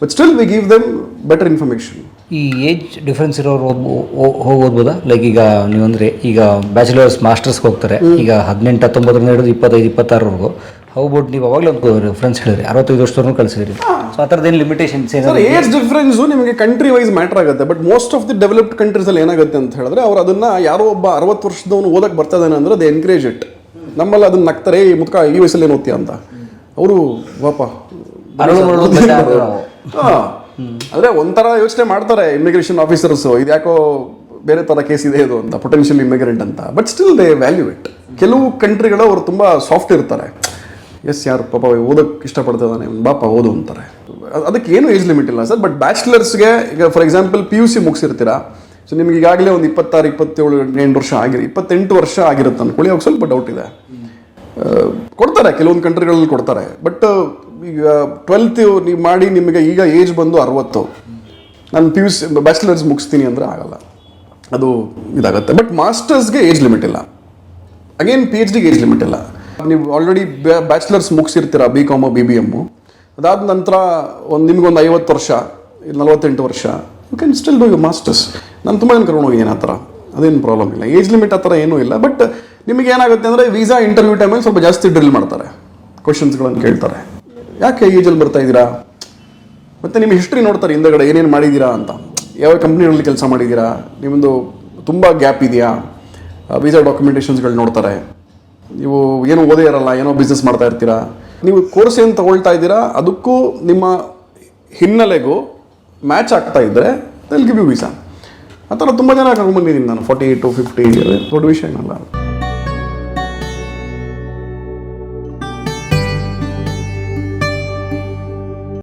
But still we give them better information ಈ ಏಜ್ ಡಿಫ್ರೆನ್ಸ್ ಇರೋರು ಓದ್ಬೋ- ಓ- ಹೋಗಿ ಓದ್ಬೋದಾ ಲೈಕ್ ಈಗ ನೀವು ಅಂದರೆ ಈಗ ಬ್ಯಾಚುಲರ್ಸ್ ಮಾಸ್ಟರ್ಸ್ಗೆ ಹೋಗ್ತಾರೆ. ಈಗ ಹದಿನೆಂಟು ಹತ್ತೊಂಬತ್ತರಿಂದ ಹಿಡಿದು ಇಪ್ಪತ್ತೈದು ಇಪ್ಪತ್ತಾರವರೆಗೂ. ಹೋಗ್ಬಿಟ್ಟು ನೀವು ಅವಾಗಲೇ ಒಂದು ಫ್ರೆಂಡ್ಸ್ ಹೇಳಿರಿ ಅರವತ್ತೈದು ವರ್ಷದವ್ರನ್ನೂ ಕಳಿಸಿದ್ರಿ. ಸೊ ಆ ಏನು ಲಿಮಿಟೇಷನ್ಸ್ ಸರ್ ಏಜ್ ಡಿಫ್ರೆನ್ಸು ನಿಮಗೆ ಕಂಟ್ರಿ ವೈಸ್ ಮ್ಯಾಟರ್ ಆಗುತ್ತೆ but most of the developed ಕಂಟ್ರೀಸಲ್ಲಿ ಏನಾಗುತ್ತೆ ಅಂತ ಹೇಳಿದ್ರೆ ಅವ್ರು ಅದನ್ನ ಯಾರೋ ಒಬ್ಬ ಅರವತ್ತು ವರ್ಷದವನು ಓದಕ್ಕೆ ಬರ್ತಾ ಇದ್ದಾನೆ ಅಂದ್ರೆ ದೇ ಎನ್ಕರೇಜ್ ಇಟ್ ನಮ್ಮಲ್ಲಿ ಅದನ್ನ ನಗ್ತಾರೆ ಈ ಮುದ್ಕ ಈ ವಯಸ್ಸಲ್ಲಿ ಏನು ಓದ್ತೀಯ ಅಂತ. ಅವರು ವಾಪ. ಹಾ. ಅಂದ್ರೆ ಒಂಥರ ಯೋಚನೆ ಮಾಡ್ತಾರೆ ಇಮಿಗ್ರೇಷನ್ ಆಫೀಸರ್ಸ್ ಇದ್ಯಾಕೋ ಬೇರೆ ತರ ಕೇಸ್ ಇದೆ ಇದು ಅಂತ ಪೊಟೆನ್ಷಿಯಲ್ ಇಮಿಗ್ರೆಂಟ್ ಅಂತ. But still they value it ಕೆಲವು ಕಂಟ್ರಿಗಳು ಅವರು ತುಂಬಾ ಸಾಫ್ಟ್ ಇರ್ತಾರೆ. ಎಸ್ ಯಾರು? ಪಾಪ ಓದೋಕ್ಕೆ ಇಷ್ಟಪಡ್ತಿದ್ದಾನೆ ಒಂದು ಬಾಪ ಓದು ಅಂತಾರೆ. ಅದ್- ಅದಕ್ಕೆ ಏನು ಏಜ್ ಲಿಮಿಟ್ ಇಲ್ಲ ಸರ್ ಬಟ್ ಬ್ಯಾಚುಲರ್ಸ್ಗೆ ಈಗ for example P U C ಮುಗಿಸಿರ್ತೀರಾ? So ನಿಮ್ಗೆ ಈಗಾಗಲೇ ಒಂದು ಇಪ್ಪತ್ತಾರು ಇಪ್ಪತ್ತೇಳು ಎಂಟು ವರ್ಷ ಆಗಿರಿ ಇಪ್ಪತ್ತೆಂಟು ವರ್ಷ ಆಗಿರುತ್ತೆ ಅಂದ್ಕೊಳ್ಳಿ ಅವಾಗ ಸ್ವಲ್ಪ ಡೌಟ್ ಇದೆ. ಕೊಡ್ತಾರೆ ಕೆಲವೊಂದು ಕಂಟ್ರಿಗಳಲ್ಲಿ ಕೊಡ್ತಾರೆ. ಬಟ್ ಈಗ ಟ್ವೆಲ್ತ್ ನೀವು ಮಾಡಿ ನಿಮಗೆ ಈಗ ಏಜ್ ಬಂದು ಅರವತ್ತು. ನಾನು ಪಿ ಯು ಸಿ ಬ್ಯಾಚುಲರ್ಸ್ ಮುಗಿಸ್ತೀನಿ ಅಂದರೆ ಆಗಲ್ಲ. ಅದು ಇದಾಗುತ್ತೆ. ಬಟ್ ಮಾಸ್ಟರ್ಸ್ಗೆ ಏಜ್ ಲಿಮಿಟ್ ಇಲ್ಲ. ಅಗೇನ್ ಪಿ ಎಚ್ ಡಿಗೆ ಏಜ್ ಲಿಮಿಟ್ ಇಲ್ಲ. ನೀವು already bachelors ಮುಗಿಸಿರ್ತೀರ B com B B M ಅದಾದ ನಂತರ ಒಂದು ನಿಮ್ಗೊಂದು ಐವತ್ತು ವರ್ಷ ನಲವತ್ತೆಂಟು ವರ್ಷ you can still do you masters ನಾನು ತುಂಬ ಜನ ಕರ್ಕೊಂಡು ಹೋಗಿದ್ದೀನಿ ಆ ಥರ. ಅದೇನು ಪ್ರಾಬ್ಲಮ್ ಇಲ್ಲ. ಏಜ್ ಲಿಮಿಟ್ ಆ ಥರ ಏನೂ ಇಲ್ಲ. ಬಟ್ ನಿಮಗೆ ಏನಾಗುತ್ತೆ ಅಂದರೆ ವೀಸಾ ಇಂಟರ್ವ್ಯೂ ಟೈಮಲ್ಲಿ ಸ್ವಲ್ಪ ಜಾಸ್ತಿ ಡ್ರಿಲ್ ಮಾಡ್ತಾರೆ. ಕ್ವಶನ್ಸ್ಗಳನ್ನು ಕೇಳ್ತಾರೆ. ಯಾಕೆ ಏಜಲ್ಲಿ ಬರ್ತಾ ಇದ್ದೀರಾ? ಮತ್ತು ನಿಮ್ಮ ಹಿಸ್ಟ್ರಿ ನೋಡ್ತಾರೆ ಹಿಂದೆಗಡೆ ಏನೇನು ಮಾಡಿದ್ದೀರಾ ಅಂತ. ಯಾವ ಕಂಪ್ನಿಗಳಲ್ಲಿ ಕೆಲಸ ಮಾಡಿದ್ದೀರಾ? ನಿಮ್ಮದು ತುಂಬ ಗ್ಯಾಪ್ ಇದೆಯಾ? ವೀಸಾ ಡಾಕ್ಯುಮೆಂಟೇಷನ್ಸ್ಗಳು ನೋಡ್ತಾರೆ. ನೀವು ಏನೋ ಓದೇ ಇರಲ್ಲ, ಏನೋ ಬಿಸ್ನೆಸ್ ಮಾಡ್ತಾ ಇರ್ತೀರಾ? ನೀವು ಕೋರ್ಸ್ ಏನು ತಗೊಳ್ತಾ ಇದ್ದೀರಾ, ಅದಕ್ಕೂ ನಿಮ್ಮ ಹಿನ್ನೆಲೆಗೂ ಮ್ಯಾಚ್ ಆಗ್ತಾ ಇದ್ದರೆ ಗಿವ್ ಯು ವೀಸಾ ಆ ಥರ ತುಂಬ ಜನ ಕರ್ಕೊಂಡ್ಬಂದಿದ್ದೀನಿ ನಾನು ಫಾರ್ಟಿ ಟು ಫಿಫ್ಟಿ ದೊಡ್ಡ ವಿಷಯ ಏನಲ್ಲ.